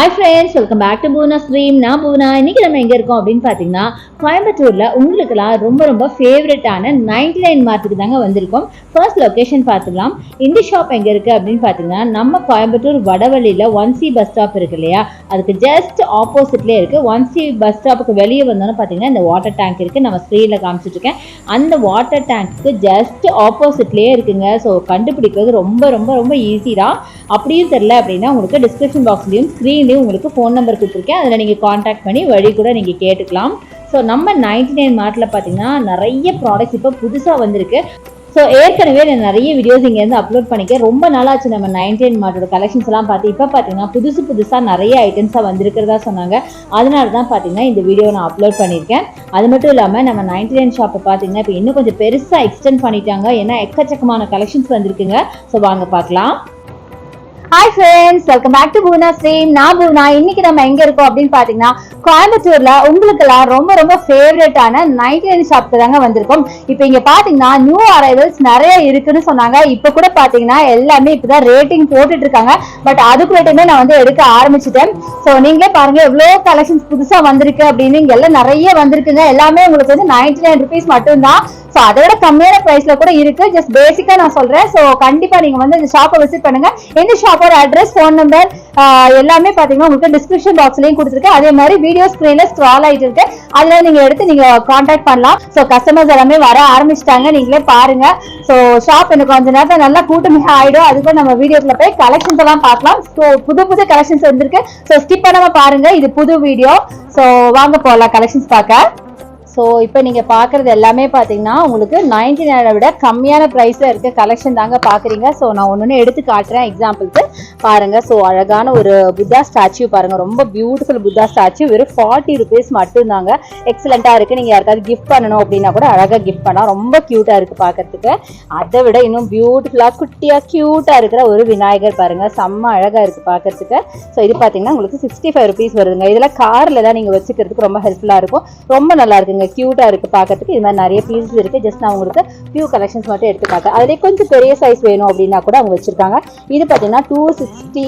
Hi friends welcome back to Poona stream நான் பூனா இன்னைக்கு நம்ம எங்கே இருக்கோம் அப்படின்னு பார்த்தீங்கன்னா கோயம்புத்தூரில் உங்களுக்குலாம் ரொம்ப ரொம்ப ஃபேவரட்டான நைன்டி நைன் மார்க்குக்கு தாங்க வந்திருக்கோம். ஃபர்ஸ்ட் லொக்கேஷன் பார்த்துக்கலாம். இந்த ஷாப் எங்கே இருக்குது அப்படின்னு பார்த்தீங்கன்னா நம்ம கோயம்புத்தூர் வடவழியில் ஒன் சி பஸ் ஸ்டாப் இருக்கு இல்லையா? அதுக்கு ஜஸ்ட் ஆப்போசிட்லேயே இருக்குது ஒன் சி பஸ் ஸ்டாப்புக்கு வெளியே வந்தோன்னு பார்த்தீங்கன்னா இந்த வாட்டர் டேங்க் இருக்குது நம்ம ஸ்க்ரீனில் காமிச்சிட்ருக்கேன் அந்த வாட்டர் டேங்க்கு ஜஸ்ட் ஆப்போசிட்லேயே இருக்குங்க. ஸோ கண்டுபிடிக்கிறது ரொம்ப ரொம்ப ரொம்ப ஈஸி தான். அப்படியும் தெரில அப்படின்னா உங்களுக்கு டிஸ்கிரிப்ஷன் பாக்ஸ்லேயும் ஸ்க்ரீன்லேயும் உங்களுக்கு ஃபோன் நம்பர் கொடுத்துருக்கேன். அதில் நீங்கள் காண்டாக்ட் பண்ணி வழி கூட நீங்கள் கேட்டுக்கலாம். ஸோ நம்ம நைன்டி நைன் மார்ட்டில் பார்த்தீங்கன்னா நிறைய ப்ராடக்ட்ஸ் இப்போ புதுசாக வந்திருக்கு. ஸோ ஏற்கனவே நான் நிறைய வீடியோஸ் இங்கேருந்து அப்லோட் பண்ணிக்க ரொம்ப நாளாச்சு நம்ம நைன்டி நைன் மார்ட்டோட கலெக்ஷன்ஸ் எல்லாம் பார்த்து. இப்போ பார்த்தீங்கன்னா புதுசு புதுசாக நிறைய ஐட்டம்ஸாக வந்திருக்கிறதா சொன்னாங்க. அதனால தான் பார்த்தீங்கன்னா இந்த வீடியோ நான் அப்லோட் பண்ணியிருக்கேன் அது மட்டும் இல்லாமல் நம்ம நைன்டி நைன் ஷாப்பை பார்த்தீங்கன்னா இப்போ இன்னும் கொஞ்சம் பெருசாக எக்ஸ்டெண்ட் பண்ணிட்டாங்க. ஏன்னா எக்கச்சக்கமான கலெக்ஷன்ஸ் வந்திருக்குங்க. ஸோ வாங்க பார்க்கலாம். Hi friends welcome back to Poona stream நான் பூனா இன்னைக்கு நம்ம எங்க இருக்கோம் அப்படின்னு பாத்தீங்கன்னா கோயம்புத்தூர்ல உங்களுக்கெல்லாம் ரொம்ப ரொம்ப ஃபேவரட்டான நைன்டி நைன் ஷாப்க்கு தாங்க வந்திருக்கோம். இப்போ இங்க பாத்தீங்கன்னா நியூ அரைவல்ஸ் நிறைய இருக்குன்னு சொன்னாங்க. இப்போ கூட பாத்தீங்கன்னா எல்லாமே இப்பதான் ரேட்டிங் போட்டுட்டு இருக்காங்க. பட் அதுக்குள்ளேயுமே நான் வந்து எடுக்க ஆரம்பிச்சிட்டேன். ஸோ நீங்களே பாருங்க எவ்வளோ கலெக்ஷன்ஸ் புதுசா வந்திருக்கு அப்படின்னு இங்க எல்லாம் நிறைய வந்திருக்குங்க. எல்லாமே உங்களுக்கு வந்து நைன்டி நைன் ருபீஸ் மட்டும்தான். ஸோ அதை விட கம்மியான ப்ரைஸ்ல கூட இருக்கு. ஜஸ்ட் பேசிக்கா நான் சொல்றேன். ஸோ கண்டிப்பா நீங்க வந்து இந்த ஷாப்பை விசிட் பண்ணுங்க. இந்த ஷாப்போட அட்ரஸ் ஃபோன் நம்பர் எல்லாமே பாத்தீங்கன்னா உங்களுக்கு டிஸ்கிரிப்ஷன் பாக்ஸ்லயும் கொடுத்துருக்கு அதே மாதிரி வீடியோ ஸ்கிரீன்ல ஸ்க்ரால் ஆயிட்டு இருக்கு. அதுல நீங்க எடுத்து நீங்க காண்டாக்ட் பண்ணலாம். ஸோ கஸ்டமர்ஸ் எல்லாமே வர ஆரம்பிச்சிட்டாங்க. நீங்களே பாருங்க. ஸோ ஷாப் எனக்கு கொஞ்ச நேரத்தில் நல்லா கூட்டமே ஆயிடும். அதுக்கு நம்ம வீடியோக்குள்ள போய் கலெக்ஷன்ஸ் எல்லாம் பார்க்கலாம். ஸோ புது புது கலெக்ஷன்ஸ் வந்திருக்கு. ஸோ ஸ்கிப் பண்ணாம பாருங்க. இது புது வீடியோ ஸோ வாங்க போகலாம் கலெக்ஷன்ஸ் பார்க்க. ஸோ இப்போ நீங்கள் பார்க்குறது எல்லாமே பார்த்தீங்கன்னா உங்களுக்கு நைன்டி நைனை விட கம்மியான ப்ரைஸில் இருக்க கலெக்ஷன் தாங்க பார்க்குறீங்க ஸோ நான் ஒன்று எடுத்து காட்டுறேன் எக்ஸாம்பிளுக்கு பாருங்கள் ஸோ அழகான ஒரு புத்தா ஸ்டாச்சு பாருங்கள் ரொம்ப பியூட்டிஃபுல் புத்தா ஸ்டாச்சு வெறும் ஃபார்ட்டி ருபீஸ் மட்டும்தாங்க. எக்ஸலண்ட்டாக இருக்குது நீங்கள் யாருக்காவது கிஃப்ட் பண்ணணும் அப்படின்னா கூட அழகாக கிஃப்ட் பண்ணால் ரொம்ப க்யூட்டாக இருக்குது பார்க்கறதுக்கு அதை விட இன்னும் பியூட்டிஃபுல்லாக குட்டியாக க்யூட்டாக இருக்கிற ஒரு விநாயகர் பாருங்கள் செம்ம அழகாக இருக்குது பார்க்கறதுக்கு ஸோ இது பார்த்தீங்கன்னா உங்களுக்கு சிக்ஸ்டி ஃபைவ் ருபீஸ் வருதுங்க. இதெல்லாம் காரில் தான் நீங்கள் வச்சுக்கிறதுக்கு ரொம்ப ஹெல்ப்ஃபுல்லாக இருக்கும். ரொம்ப நல்லா இருக்குங்க. க்யூட்டாக இருக்குது பார்க்கறதுக்கு இது மாதிரி நிறைய பீசஸ் இருக்குது ஜஸ்ட் நான் உங்களுக்கு ஃபியூ கலெக்ஷன்ஸ் மட்டும் எடுத்து காட்டுறேன் அதிலே கொஞ்சம் பெரிய சைஸ் வேணும் அப்படின்னா கூட அவங்க வச்சுருக்காங்க. இது பார்த்தீங்கன்னா டூ சிக்ஸ்டி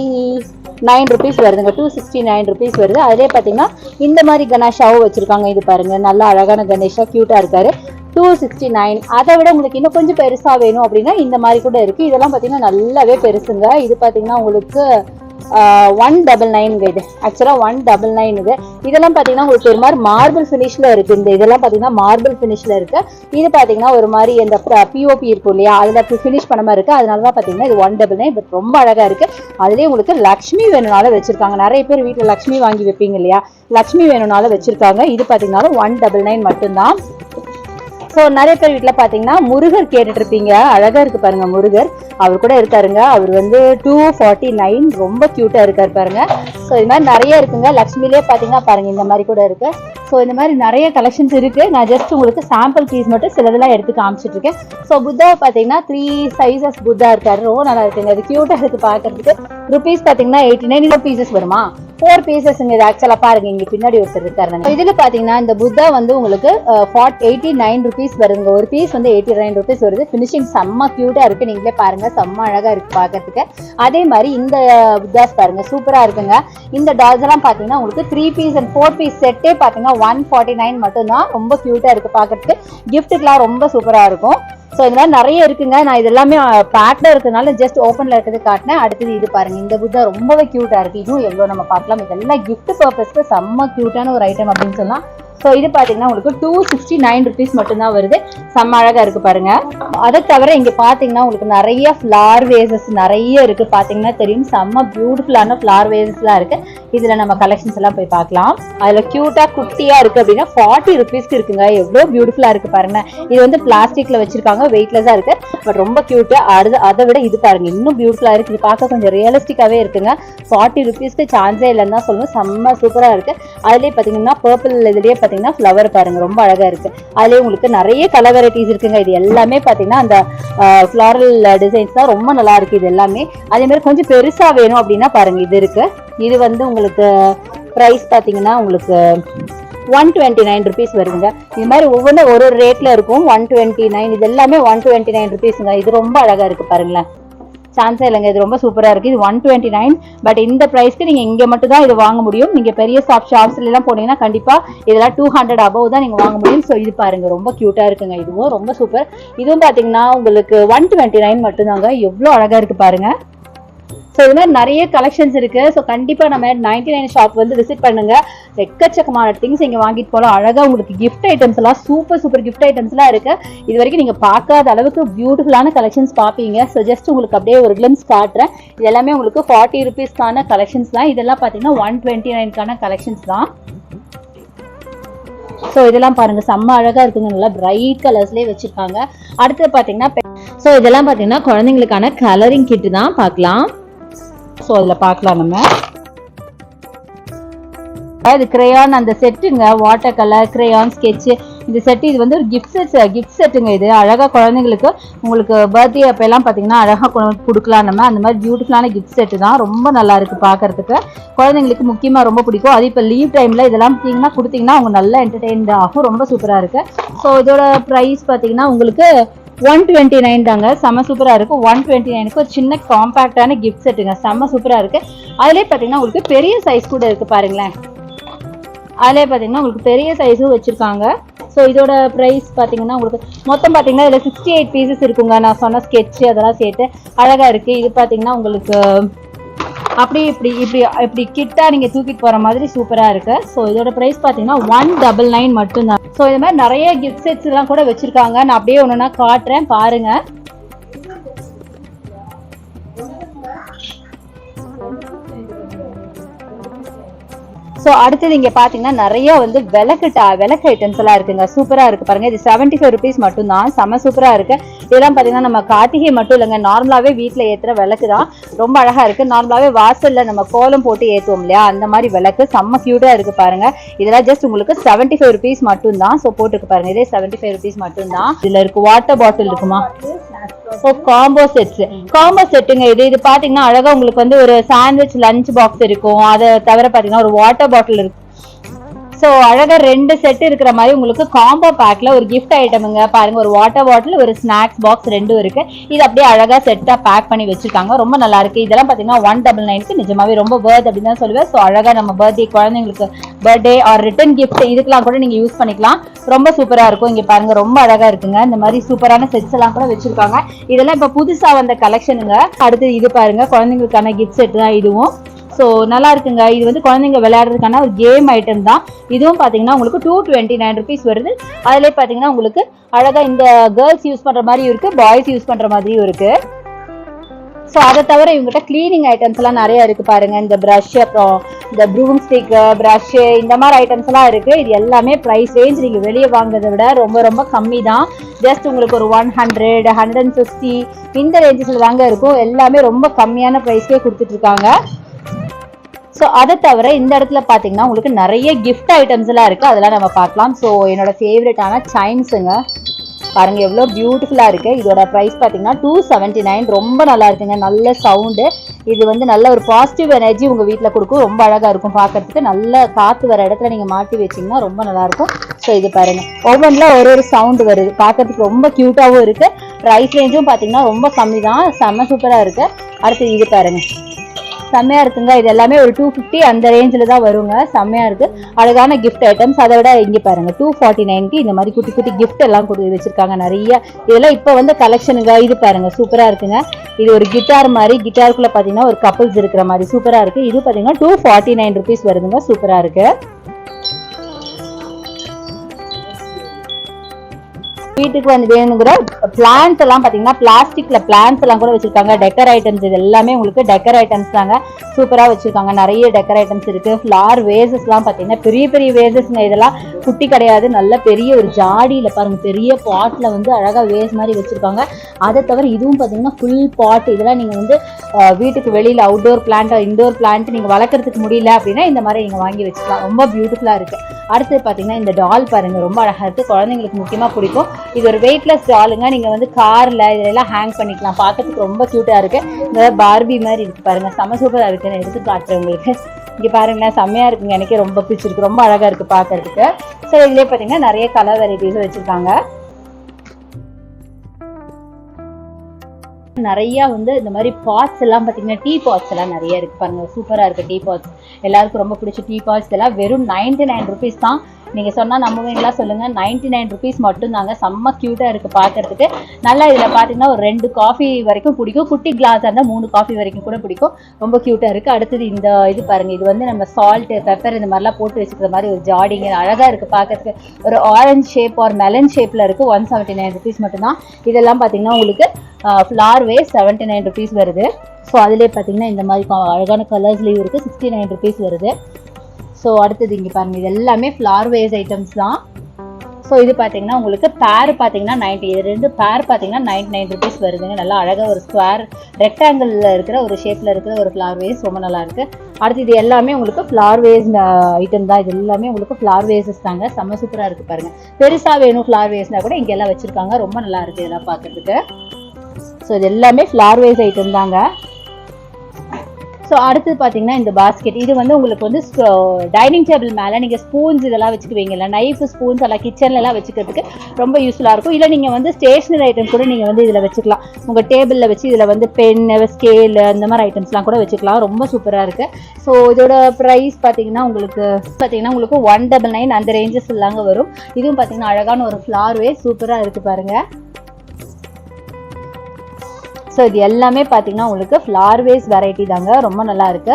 நைன் ருபீஸ் வருதுங்க. டூ சிக்ஸ்டி நைன் ருபீஸ் வருது. அதிலே பார்த்தீங்கன்னா இந்த மாதிரி கணேஷாவும் வச்சுருக்காங்க. இது பாருங்க. நல்லா அழகான கணேஷா க்யூட்டாக இருக்காரு. டூ சிக்ஸ்டி நைன் அதை விட உங்களுக்கு இன்னும் கொஞ்சம் பெருசாக வேணும் அப்படின்னா இந்த மாதிரி கூட இருக்குது இதெல்லாம் பார்த்தீங்கன்னா நல்லாவே பெருசுங்க. இது பார்த்தீங்கன்னா உங்களுக்கு ஒன் டபுள் நைனுங்க இது. ஆக்சுவலாக ஒன் டபுள் நைன் இது இதெல்லாம் பார்த்தீங்கன்னா உங்களுக்கு ஒரு மாதிரி மார்பிள் ஃபினிஷில் இருக்குது இந்த இதெல்லாம் பார்த்தீங்கன்னா மார்பிள் ஃபினிஷில் இருக்குது இது பார்த்தீங்கன்னா ஒரு மாதிரி இந்த பிஓபி இருக்கும் இல்லையா? அதில் ஃபினிஷ் பண்ண மாதிரி இருக்குது அதனால தான் பார்த்தீங்கன்னா இது ஒன் டபுள் நைன் பட் ரொம்ப அழகாக இருக்குது அதுலேயே உங்களுக்கு லக்ஷ்மி வேணும்னாலும் வச்சுருக்காங்க. நிறைய பேர் வீட்டில் லக்ஷ்மி வாங்கி வைப்பீங்க இல்லையா? லக்ஷ்மி வேணும்னாலும் வச்சுருக்காங்க. இது பார்த்தீங்கன்னா ஒன் டபுள் நைன் மட்டும்தான். ஸோ நிறைய பேர் வீட்டில் பார்த்தீங்கன்னா முருகர் கேட்டுட்டு இருப்பீங்க அழகாக இருக்கு பாருங்க முருகர். அவர் கூட இருக்காருங்க. அவர் வந்து டூ ஃபார்ட்டி நைன் ரொம்ப க்யூட்டாக இருக்கார் பாருங்க. ஸோ இது மாதிரி நிறைய இருக்குங்க. லக்ஷ்மிலே பார்த்தீங்கன்னா பாருங்க இந்த மாதிரி கூட இருக்கு. ஸோ இந்த மாதிரி நிறைய கலெக்ஷன்ஸ் இருக்கு. நான் ஜஸ்ட் உங்களுக்கு சாம்பிள் பீஸ் மட்டும் சிலதெல்லாம் எடுத்து காமிச்சிட்டு இருக்கேன் ஸோ புத்தா பார்த்தீங்கன்னா த்ரீ சைசஸ் புத்தா இருக்காரு. ரொம்ப நல்லா இருக்குங்க. அது க்யூட்டாக இருக்கு பார்க்கறதுக்கு ருபீஸ் பார்த்தீங்கன்னா எயிட்டி நைன் பீசஸ் வருமா? ஃபோர் பீசஸ்ங்க இது ஆக்சுவலாக பாருங்க இங்க பின்னாடி ஒருத்தர் இருக்காருங்க. இதுல பாத்தீங்கன்னா இந்த புத்தா வந்து உங்களுக்கு ஃபார்ட் எயிட்டி நைன் ருபீஸ் வருங்க. ஒரு பீஸ் வந்து எயிட்டி நைன் ருபீஸ் வருது. ஃபினிஷிங் செம்ம கியூட்டா இருக்கு. நீங்களே பாருங்க செம்ம அழகா இருக்கு பார்க்கறதுக்கு அதே மாதிரி இந்த புத்தாஸ் பாருங்க சூப்பரா இருக்குங்க. இந்த டால்ஸ் எல்லாம் பாத்தீங்கன்னா உங்களுக்கு three piece and four piece செட்டே பாத்தீங்கன்னா ஒன் ஃபார்ட்டி நைன் மட்டும்தான் ரொம்ப கியூட்டா இருக்கு பார்க்கறதுக்கு கிஃப்ட்டுக்கெல்லாம் ரொம்ப சூப்பரா இருக்கும். ஸோ இந்த மாதிரி நிறைய இருக்குங்க. நான் இது எல்லாமே இருக்கிறதுனால ஜஸ்ட் ஓப்பனில் இருக்கிறது காட்டினேன் அடுத்தது இது பாருங்க. இந்த புத்தா ரொம்பவே க்யூட்டாக இருக்குது இதுவும் எவ்வளோ நம்ம பார்க்கலாம். இதெல்லாம் கிஃப்ட் பர்பஸ்க்கு செம்ம க்யூட்டான ஒரு ஐட்டம் அப்படின்னு சொல்லலாம். ஸோ இது பார்த்தீங்கன்னா உங்களுக்கு டூ சிக்ஸ்டி நைன் ருபீஸ் மட்டும்தான் வருது. செம்ம அழகாக இருக்குது பாருங்க. அதை தவிர இங்கே பார்த்தீங்கன்னா உங்களுக்கு நிறைய ஃப்ளார் வேசஸ் நிறைய இருக்குது பார்த்தீங்கன்னா தெரியும். செம்ம பியூட்டிஃபுல்லான ஃப்ளார் வேசஸ்லாம் இருக்குது இதில் நம்ம கலெக்ஷன்ஸ் எல்லாம் போய் பார்க்கலாம். அதில் க்யூட்டாக குட்டியாக இருக்கு அப்படின்னா ஃபார்ட்டி ருபீஸ்க்கு இருக்குங்க. எவ்வளோ பியூட்டிஃபுல்லாக இருக்கு பாருங்க. இது வந்து பிளாஸ்டிக்கில் வச்சிருக்காங்க வெயிட்லெஸ்ஸா இருக்கு. பட் ரொம்ப க்யூட்டு அது அதை விட இது பாருங்க இன்னும் பியூட்டிஃபுல்லாக இருக்குது இது பார்க்க கொஞ்சம் ரியலிஸ்டிக்காகவே இருக்குங்க. ஃபார்ட்டி ருபீஸ்க்கு சான்ஸே இல்லைன்னு தான் சொல்லணும். செம்ம சூப்பராக இருக்கு. அதுலேயே பார்த்தீங்கன்னா பர்பிள் இதுலேயே பார்த்தீங்கன்னா ஃப்ளவர் பாருங்க ரொம்ப அழகாக இருக்குது அதுலேயே உங்களுக்கு நிறைய கலர் வெரைட்டிஸ் இருக்குங்க. இது எல்லாமே பார்த்தீங்கன்னா அந்த ஃப்ளாரல் டிசைன்ஸ் தான். ரொம்ப நல்லா இருக்குது இது எல்லாமே. அதே மாதிரி கொஞ்சம் பெருசாக வேணும் அப்படின்னா பாருங்க இது இருக்கு. இது வந்து உங்களுக்கு உங்களுக்கு ப்ரைஸ் பார்த்தீங்கன்னா உங்களுக்கு ஒன் டுவெண்ட்டி நைன் ருபீஸ் வருதுங்க. இது மாதிரி ஒவ்வொன்றும் ஒரு ஒரு இருக்கும் ஒன் டுவெண்ட்டி நைன் இது எல்லாமே ஒன் டுவெண்ட்டி நைன் ருபீஸுங்க இது ரொம்ப அழகாக இருக்குது பாருங்களேன். சான்ஸே இல்லைங்க. இது ரொம்ப சூப்பராக இருக்குது இது ஒன் டுவெண்ட்டி நைன் பட் இந்த ப்ரைஸ்க்கு நீங்கள் இங்கே மட்டும் தான் இது வாங்க முடியும். நீங்கள் பெரிய ஷாப் ஷாப்ஸ்லாம் போனீங்கன்னா கண்டிப்பாக இதெல்லாம் டூ ஹண்ட்ரட் அபவ் தான் நீங்கள் வாங்க முடியும். ஸோ இது பாருங்க. ரொம்ப க்யூட்டாக இருக்குங்க. இதுவும் ரொம்ப சூப்பர் இதுவும் பார்த்தீங்கன்னா உங்களுக்கு ஒன் டுவெண்ட்டி நைன் மட்டும்தாங்க. எவ்வளோ அழகாக இருக்குது பாருங்கள் ஸோ இது மாதிரி நிறைய கலெக்ஷன்ஸ் இருக்கு. ஸோ கண்டிப்பா நம்ம நைன்டி நைன் ஷாப் வந்து விசிட் பண்ணுங்க. எக்கச்சக்கமான திங்ஸ் இங்க வாங்கிட்டு போகலாம் அழகா உங்களுக்கு கிஃப்ட் ஐட்டம்ஸ் எல்லாம் சூப்பர் சூப்பர் கிஃப்ட் ஐட்டம்ஸ் எல்லாம் இருக்கு. இது வரைக்கும் நீங்க பார்க்காத அளவுக்கு பியூட்டிஃபுல்லான கலெக்ஷன்ஸ் பார்ப்பீங்க. ஸோ ஜஸ்ட் உங்களுக்கு அப்படியே ஒரு கிளிம்ஸ் காட்டுறேன். இது எல்லாமே உங்களுக்கு ஃபார்ட்டி ருபீஸ்க்கான கலெக்ஷன்ஸ் தான். இதெல்லாம் பார்த்தீங்கன்னா ஒன் டுவெண்ட்டி நைன்க்கான கலெக்ஷன்ஸ் தான். ஸோ இதெல்லாம் பாருங்க. செம்ம அழகா இருக்குங்க. நல்லா பிரைட் கலர்ஸ்லேயே வச்சிருக்காங்க. அடுத்து பார்த்தீங்கன்னா ஸோ இதெல்லாம் பார்த்தீங்கன்னா குழந்தைங்களுக்கான கலரிங் கிட்டு தான். பார்க்கலாம். ஸோ அதில் பார்க்கலாம் நம்ம. இது கிரையான் அந்த செட்டுங்க வாட்டர் கலர் கிரையான் ஸ்கெட்சு இந்த செட்டு இது வந்து ஒரு கிஃப்ட் செட் கிஃப்ட் செட்டுங்க இது. அழகாக குழந்தைங்களுக்கு உங்களுக்கு பர்த்டே அப்போல்லாம் பார்த்தீங்கன்னா அழகாக கொடுக்கலாம் நம்ம. அந்த மாதிரி பியூட்டிஃபுல்லான கிஃப்ட் செட்டு தான். ரொம்ப நல்லா இருக்குது பார்க்கறதுக்கு குழந்தைங்களுக்கு முக்கியமாக ரொம்ப பிடிக்கும். அது இப்போ லீவ் டைமில் இதெல்லாம் பார்த்தீங்கன்னா கொடுத்தீங்கன்னா அவங்க நல்லா என்டர்டெயின் ஆகும். ரொம்ப சூப்பராக இருக்குது ஸோ இதோட ப்ரைஸ் பார்த்தீங்கன்னா உங்களுக்கு ஒன் டுவெண்ட்டி நைன் தாங்க. செம்ம சூப்பராக இருக்கும் ஒன் டுவெண்ட்டி நைனுக்கு ஒரு சின்ன காம்பேக்டான கிஃப்ட் செட்டுங்க செம்ம சூப்பராக இருக்குது அதிலே பார்த்தீங்கன்னா உங்களுக்கு பெரிய சைஸ் கூட இருக்குது பாருங்களேன். அதிலே பார்த்தீங்கன்னா உங்களுக்கு பெரிய சைஸும் வச்சுருக்காங்க. ஸோ இதோட ப்ரைஸ் பார்த்தீங்கன்னா உங்களுக்கு மொத்தம் பார்த்தீங்கன்னா இதில் சிக்ஸ்டி எயிட் பீசஸ் இருக்குங்க. நான் சொன்ன ஸ்கெட்ச் அதெல்லாம் சேர்த்து அழகாக இருக்குது இது பார்த்தீங்கன்னா உங்களுக்கு அப்படி இப்படி இப்படி இப்படி கிட்டா நீங்க தூக்கிட்டு போற மாதிரி சூப்பராக இருக்கு. ஸோ இதோட ப்ரைஸ் பாத்தீங்கன்னா ஒன் டபுள் நைன் மட்டும்தான். ஸோ இது மாதிரி நிறைய கிஃப்ட் செட்ஸ் எல்லாம் கூட வச்சிருக்காங்க. நான் அப்படியே ஒன்றுனா காட்டுறேன் பாருங்க. ஸோ அடுத்தது இங்கே பார்த்தீங்கன்னா நிறைய வந்து விளக்கு டா விளக்கு ஐட்டம்ஸ் எல்லாம் இருக்குங்க. சூப்பராக இருக்கு பாருங்க. இது செவன்ட்டி ஃபைவ் ருபீஸ் மட்டும்தான். செம சூப்பராக இருக்கு. இதெல்லாம் பார்த்தீங்கன்னா நம்ம கார்த்திகை மட்டும் இல்லைங்க நார்மலாகவே வீட்டில் ஏற்றுற விளக்கு தான். ரொம்ப அழகாக இருக்கு. நார்மலாகவே வாசலில் நம்ம கோலம் போட்டு ஏற்றுவோம் இல்லையா? அந்த மாதிரி விளக்கு. செம்ம க்யூட்டாக இருக்குது பாருங்க. இதெல்லாம் ஜஸ்ட் உங்களுக்கு செவன்ட்டி ஃபைவ் ருபீஸ் மட்டும்தான். ஸோ போட்டுருக்கு பாருங்கள் இதே செவன்ட்டி ஃபைவ் ருபீஸ் மட்டும்தான். இதில் இருக்கு வாட்டர் பாட்டில் இருக்குமா? ஓ காம்போ செட்ஸ் காம்போ செட்டுங்க இது. இது பார்த்தீங்கன்னா அழகாக உங்களுக்கு வந்து ஒரு சாண்ட்விச் லஞ்ச் பாக்ஸ் இருக்கும். அதை தவிர பார்த்தீங்கன்னா ஒரு வாட்டர் பாட்டில் இருக்கும். ஸோ அழகாக ரெண்டு செட் இருக்கிற மாதிரி உங்களுக்கு காம்போ பேக்கில் ஒரு கிஃப்ட் ஐட்டமுங்க பாருங்க ஒரு வாட்டர் பாட்டில் ஒரு ஸ்நாக்ஸ் பாக்ஸ் ரெண்டும் இருக்கு. இது அப்படியே அழகாக செட்டாக பேக் பண்ணி வச்சிருக்காங்க. ரொம்ப நல்லா இருக்கு. இதெல்லாம் பார்த்தீங்கன்னா ஒன் டபுள் நைனுக்கு நிஜமாவே ரொம்ப பேர்த் அப்படின்னு தான் சொல்லுவேன். ஸோ அழகாக நம்ம பர்த்டே குழந்தைங்களுக்கு பர்த்டே ஆர் ரிட்டன் கிஃப்ட் இதுக்கெல்லாம் கூட நீங்கள் யூஸ் பண்ணிக்கலாம். ரொம்ப சூப்பராக இருக்கும். இங்கே பாருங்க ரொம்ப அழகாக இருக்குங்க. இந்த மாதிரி சூப்பரான செட்ஸ் எல்லாம் கூட வச்சிருக்காங்க. இதெல்லாம் இப்போ புதுசாக வந்த கலெக்ஷனுங்க அடுத்து இது பாருங்க குழந்தைங்களுக்கான கிஃப்ட் செட் தான் இதுவும். ஸோ நல்லா இருக்குங்க. இது வந்து குழந்தைங்க விளையாடுறதுக்கான ஒரு கேம் ஐட்டம் தான். இதுவும் பார்த்தீங்கன்னா உங்களுக்கு டூ டுவெண்ட்டி நைன் ருபீஸ் வருது. அதிலே பார்த்தீங்கன்னா உங்களுக்கு அழகாக இந்த கேர்ள்ஸ் யூஸ் பண்ணுற மாதிரியும் இருக்குது பாய்ஸ் யூஸ் பண்ணுற மாதிரியும் இருக்குது ஸோ அதை தவிர இவங்ககிட்ட க்ளீனிங் ஐட்டம்ஸ்லாம் நிறையா இருக்குது பாருங்கள் இந்த ப்ரஷ் அப்புறம் இந்த ப்ரூம் ஸ்டிக்கு ப்ரஷ்ஷு இந்த மாதிரி ஐட்டம்ஸ்லாம் இருக்குது இது எல்லாமே ப்ரைஸ் ரேஞ்ச் நீங்கள் வெளியே வாங்குறதை விட ரொம்ப ரொம்ப கம்மி தான் ஜஸ்ட் உங்களுக்கு ஒரு one hundred hundred and fifty இந்த ரேஞ்சஸில் தாங்க இருக்கும். எல்லாமே ரொம்ப கம்மியான ப்ரைஸ்க்கே கொடுத்துட்ருக்காங்க ஸோ அதை தவிர இந்த இடத்துல பார்த்தீங்கன்னா உங்களுக்கு நிறைய கிஃப்ட் ஐட்டம்ஸ் எல்லாம் இருக்கு. அதெல்லாம் நம்ம பார்க்கலாம். ஸோ என்னோட ஃபேவரட்டான சைன்ஸுங்க பாருங்க எவ்வளோ பியூட்டிஃபுல்லாக இருக்கு. இதோட ப்ரைஸ் பார்த்தீங்கன்னா டூ செவன்ட்டி நைன் ரொம்ப நல்லா இருக்குங்க. நல்ல சவுண்டு இது வந்து நல்ல ஒரு பாசிட்டிவ் எனர்ஜி உங்கள் வீட்டில் கொடுக்கும். ரொம்ப அழகாக இருக்கும். பார்க்கறதுக்கு நல்ல காற்று வர இடத்துல நீங்கள் மாட்டி வச்சிங்கன்னா ரொம்ப நல்லா இருக்கும். ஸோ இது பாருங்க. ஒவ்வொன்றில் ஒரு ஒரு சவுண்டு வருது. பார்க்கறதுக்கு ரொம்ப க்யூட்டாகவும் இருக்கு. ப்ரைஸ் ரேஞ்சும் பார்த்தீங்கன்னா ரொம்ப கம்மி தான். செம்ம சூப்பராக இருக்கு. அடுத்து இது பாருங்க. செம்மையா இருக்குங்க. இது எல்லாமே ஒரு டூ ஃபிஃப்டி அந்த ரேஞ்சில் தான் வருங்க. செம்மையா இருக்கு. அழகான கிஃப்ட் ஐட்டம்ஸ் அதை விட இங்கே பாருங்க டூ ஃபார்ட்டி நைன்க்கு இந்த மாதிரி குட்டி குட்டி கிஃப்ட் எல்லாம் கொடுத்து வச்சிருக்காங்க நிறைய. இதெல்லாம் இப்போ வந்து கலெக்ஷனுங்க இது பாருங்க சூப்பரா இருக்குங்க. இது ஒரு கிட்டார் மாதிரி கிட்டாருக்குள்ள பார்த்தீங்கன்னா ஒரு கப்பல்ஸ் இருக்கிற மாதிரி சூப்பரா இருக்கு. இது பார்த்தீங்கன்னா டூ ஃபார்ட்டி நைன் ருபீஸ் வருதுங்க. சூப்பரா இருக்கு. வீட்டுக்கு வந்து வேணுங்கிற பிளான்ஸ் எல்லாம் பாத்தீங்கன்னா பிளாஸ்டிக்ல பிளான்ஸ் எல்லாம் கூட வச்சிருக்காங்க. டெக்கர் ஐட்டம்ஸ் இது எல்லாமே உங்களுக்கு டெக்கர் ஐட்டம்ஸ் தாங்க சூப்பரா வச்சிருக்காங்க. நிறைய டெக்கர் ஐட்டம்ஸ் இருக்கு. ஃபிளார் வேசஸ் எல்லாம் பாத்தீங்கன்னா பெரிய பெரிய வேசஸ்ங்க இதெல்லாம் குட்டி கிடையாது. நல்ல பெரிய ஒரு ஜாடியில பாருங்க. பெரிய பாட்ல வந்து அழகா வேஸ் மாதிரி வச்சிருக்காங்க. அதை தவிர இதுவும் பாத்தீங்கன்னா ஃபுல் பாட் இதெல்லாம் நீங்க வந்து வீட்டுக்கு வெளியில அவுட்டோர் பிளான்ட் இண்டோர் பிளான்ட் நீங்க வளர்க்கறதுக்கு முடியல அப்படின்னா இந்த மாதிரி நீங்க வாங்கி வச்சுக்கலாம். ரொம்ப பியூட்டிஃபுல்லா இருக்கு. அடுத்து பாத்தீங்கன்னா இந்த டால் பாருங்க. ரொம்ப அழகா இருக்கு. குழந்தைங்களுக்கு முக்கியமா பிடிக்கும். இது ஒரு வெயிட்லெஸ் டாலுங்க நீங்க வந்து கார்ல இதெல்லாம் ஹேங் பண்ணிக்கலாம். பார்க்கறதுக்கு ரொம்ப கியூட்டா இருக்கு. இந்த பார்பி மாதிரி இருக்கு பாருங்க. செம சூப்பராக இருக்கு. நான் எடுத்து காட்டுறேன் உங்களுக்கு. இங்கே பாருங்களேன். செம்மையா இருக்குங்க. எனக்கே ரொம்ப பிடிச்சிருக்கு ரொம்ப அழகா இருக்கு பார்க்கறதுக்கு. ஸோ இதுலயே பாத்தீங்கன்னா நிறைய கலர் வெரைட்டிஸும் வச்சிருக்காங்க. நிறைய வந்து இந்த மாதிரி பாட்ஸ் எல்லாம் பார்த்தீங்கன்னா டீ பாட்ஸ் எல்லாம் நிறைய இருக்கு பாருங்க. சூப்பராக இருக்கு டீ பாட்ஸ் எல்லாருக்கும் ரொம்ப பிடிச்ச டீ பாட்ஸ் எல்லாம் வெறும் நைன்டி நைன் ருபீஸ் தான். நீங்கள் சொன்னால் நம்புவீங்களா சொல்லுங்கள் நைன்டி நைன் ருபீஸ் மட்டும்தாங்க. செம்ம க்யூட்டாக இருக்குது பார்க்கறதுக்கு நல்லா இதில் பார்த்தீங்கன்னா ஒரு ரெண்டு காஃபி வரைக்கும் பிடிக்கும். குட்டி கிளாஸாக இருந்தால் மூணு காஃபி வரைக்கும் கூட பிடிக்கும். ரொம்ப க்யூட்டாக இருக்குது அடுத்தது இந்த இது பாருங்கள் இது வந்து நம்ம சால்ட்டு பெப்பர் இந்த மாதிரிலாம் போட்டு வச்சுக்கிற மாதிரி ஒரு ஜாடிங்க அழகாக இருக்குது பார்க்குறதுக்கு ஒரு ஆரஞ்ச் ஷேப் ஆர் மெலன் ஷேப்பில் இருக்குது ஒன் செவன்ட்டி நைன் ருபீஸ் மட்டும்தான். இதெல்லாம் பார்த்தீங்கன்னா உங்களுக்கு flower vase seventy nine rupees வருது. ஸோ அதிலே பார்த்தீங்கன்னா இந்த மாதிரி அழகான கலர்ஸ்லேயும் இருக்குது சிக்ஸ்டி நைன் ருபீஸ் வருது. ஸோ அடுத்தது இங்கே பாருங்கள் இது எல்லாமே ஃப்ளார் வேஸ் ஐட்டம்ஸ் தான். ஸோ இது பார்த்தீங்கன்னா உங்களுக்கு பேர் பார்த்தீங்கன்னா நைன்ட்டி இது ரெண்டு பேர் பார்த்தீங்கன்னா நைன்டி நைன் ருபீஸ் வருதுங்க. நல்லா அழகாக ஒரு ஸ்கொயர் ரெக்டாங்கிளில் இருக்கிற ஒரு ஷேப்பில் இருக்கிற ஒரு ஃப்ளார் வேஸ் ரொம்ப நல்லா இருக்குது அடுத்து இது எல்லாமே உங்களுக்கு ஃப்ளார் வேஸ் ஐட்டம் தான். இது எல்லாமே உங்களுக்கு ஃப்ளார் வேஸஸ் தாங்க. செம்ம சூப்பராக இருக்குது பாருங்கள் பெருசாக வேணும் ஃப்ளார் வேஸ்னால் கூட இங்கே எல்லாம் வச்சுருக்காங்க. ரொம்ப நல்லா இருக்குது இதெல்லாம் பார்க்குறதுக்கு ஸோ இது எல்லாமே ஃப்ளார் வேஸ் ஐட்டம் தாங்க. ஸோ அடுத்தது பார்த்தீங்கன்னா இந்த பாஸ்கெட் இது வந்து உங்களுக்கு வந்து டைனிங் டேபிள் மேலே நீங்கள் ஸ்பூன்ஸ் இதெல்லாம் வச்சுக்குவீங்கல்ல நைஃப் ஸ்பூன்ஸ் எல்லாம் கிச்சன்லலாம் வச்சுக்கிறதுக்கு ரொம்ப யூஸ்ஃபுல்லாக இருக்கும். இல்லை நீங்கள் வந்து ஸ்டேஷ்னரி ஐட்டம் கூட நீங்கள் வந்து இதில் வச்சுக்கலாம். உங்கள் டேபிளில் வச்சு இதில் வந்து பென் ஸ்கேல் அந்த மாதிரி ஐட்டம்ஸ்லாம் கூட வச்சுக்கலாம். ரொம்ப சூப்பராக இருக்குது ஸோ இதோட ப்ரைஸ் பார்த்தீங்கன்னா உங்களுக்கு பார்த்தீங்கன்னா உங்களுக்கு ஒன் டபுள் நைன் அந்த ரேஞ்சஸ் இல்லாமல் வரும். இதுவும் பார்த்தீங்கன்னா அழகான ஒரு ஃப்ளார் வே சூப்பராக இருக்குது பாருங்கள் ஸோ இது எல்லாமே பார்த்தீங்கன்னா உங்களுக்கு ஃப்ளார் வேஸ் வெரைட்டி தாங்க. ரொம்ப நல்லா இருக்கு.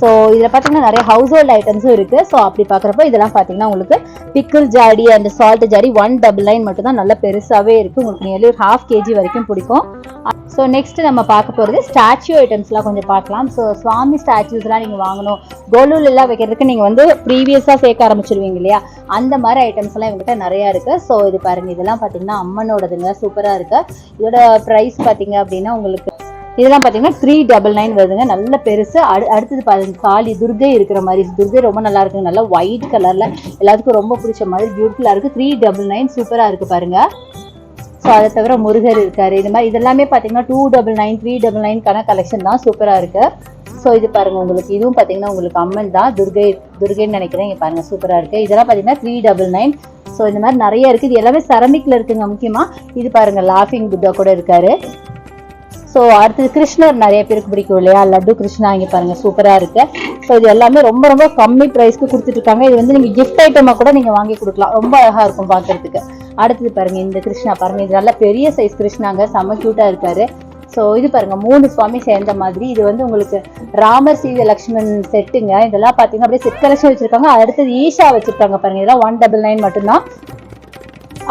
ஸோ இதில் பார்த்தீங்கன்னா நிறைய ஹவுஸ் ஹோல்ட் ஐட்டம்ஸும் இருக்குது ஸோ அப்படி பார்க்குறப்ப இதெல்லாம் பார்த்தீங்கன்னா உங்களுக்கு பிக்கிள் ஜாடி அண்ட் சால்ட் ஜாடி ஒன் டபுள் நைன் மட்டும் தான் நல்லா பெருசாகவே இருக்குது உங்களுக்கு நியர்லி ஒரு ஹாஃப் கேஜி வரைக்கும் பிடிக்கும். ஸோ நெக்ஸ்ட் நம்ம பார்க்க போகிறது ஸ்டாச்சு ஐட்டம்ஸ்லாம் கொஞ்சம் பார்க்கலாம். ஸோ சுவாமி ஸ்டாச்சுஸ்லாம் நீங்கள் வாங்கணும். கோலூல் எல்லாம் வைக்கிறதுக்கு நீங்கள் வந்து ப்ரீவியஸாக சேர்க்க ஆரம்பிச்சிருவீங்க இல்லையா? அந்த மாதிரி ஐட்டம்ஸ்லாம் இவங்ககிட்ட நிறையா இருக்குது ஸோ இது பாருங்கள் இதெல்லாம் பார்த்தீங்கன்னா அம்மனோடதுங்க. சூப்பராக இருக்குது இதோட ப்ரைஸ் பார்த்தீங்க அப்படின்னா உங்களுக்கு இதெல்லாம் பார்த்தீங்கன்னா த்ரீ டபுள் நைன் வருதுங்க. நல்ல பெருசு. அடு அடுத்தது பாருங்க காளி துர்கை இருக்கிற மாதிரி. துர்கை ரொம்ப நல்லா இருக்குங்க. நல்லா ஒயிட் கலரில் எல்லாத்துக்கும் ரொம்ப பிடிச்ச மாதிரி பியூட்டிஃபுல்லாக இருக்குது த்ரீ டபுள் நைன் சூப்பராக இருக்குது பாருங்கள் ஸோ அதை தவிர முருகர் இருக்காரு. இது மாதிரி இதெல்லாமே பார்த்தீங்கன்னா two double nine three double நைன்கான collection தான் சூப்பராக இருக்குது ஸோ இது பாருங்கள் உங்களுக்கு இதுவும் பார்த்தீங்கன்னா உங்களுக்கு அம்மன் தான். துர்கை துர்கைன்னு நினைக்கிறேன். இங்கே பாருங்கள் சூப்பராக இருக்குது இதெல்லாம் பார்த்தீங்கன்னா த்ரீ டபுள் நைன் ஸோ இந்த மாதிரி நிறைய இருக்குது இது எல்லாமே செரமிக்ல இருக்குங்க முக்கியமாக இது பாருங்கள் லாஃபிங் புத்தா கூட இருக்காரு. ஸோ அடுத்தது கிருஷ்ணர் நிறைய பேருக்கு பிடிக்கும் இல்லையா? லட்டு கிருஷ்ணா இங்கே பாருங்க சூப்பராக இருக்கு. ஸோ இது எல்லாமே ரொம்ப ரொம்ப கம்மி ப்ரைஸ்க்கு கொடுத்துட்ருக்காங்க. இது வந்து நீங்கள் கிஃப்ட் ஐட்டமாக கூட நீங்கள் வாங்கி கொடுக்கலாம். ரொம்ப அழகாக இருக்கும் பார்க்குறதுக்கு அடுத்தது பாருங்க இந்த கிருஷ்ணா பாருங்க இது நல்ல பெரிய சைஸ் கிருஷ்ணாங்க. செம்ம க்யூட்டாக இருக்காரு. ஸோ இது பாருங்க மூணு சுவாமி சேர்ந்த மாதிரி. இது வந்து உங்களுக்கு ராமர் சீத லக்ஷ்மண் செட்டுங்க இதெல்லாம் பார்த்தீங்கன்னா அப்படியே செட் கலெக்ஷன் வச்சிருக்காங்க. அடுத்தது ஈஷா வச்சிருக்காங்க பாருங்க. இதெல்லாம் ஒன் டபுள் நைன் மட்டும்தான்.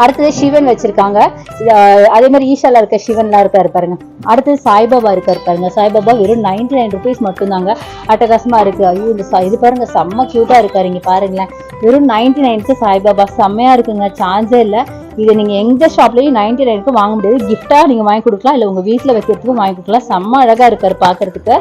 அடுத்தது சிவன் வச்சிருக்காங்க. அதே மாதிரி ஈஷால இருக்க சிவன்லாம் இருக்காரு பாருங்க. அடுத்தது சாய்பாபா இருக்காரு பாருங்க. சாய்பாபா வெறும் நைன்டி நைன் ருபீஸ் மட்டும்தாங்க. அட்டகாசமா இருக்கு. ஐயோ இந்த இது பாருங்க செம்ம கியூட்டா இருக்காருங்க பாருங்களேன். வெறும் நைன்டி நைனுக்கு சாய்பாபா. செம்மையா இருக்குங்க. சான்ஸே இல்லை. இதை நீங்கள் எந்த ஷாப்லேயும் நைன்டி நைனுக்கு வாங்க முடியாது. கிஃப்டாக நீங்கள் வாங்கி கொடுக்கலாம். இல்லை உங்கள் வீட்டில் வைக்கிறதுக்கும் வாங்கி கொடுக்கலாம். செம்ம அழகாக இருக்காரு பார்க்குறதுக்கு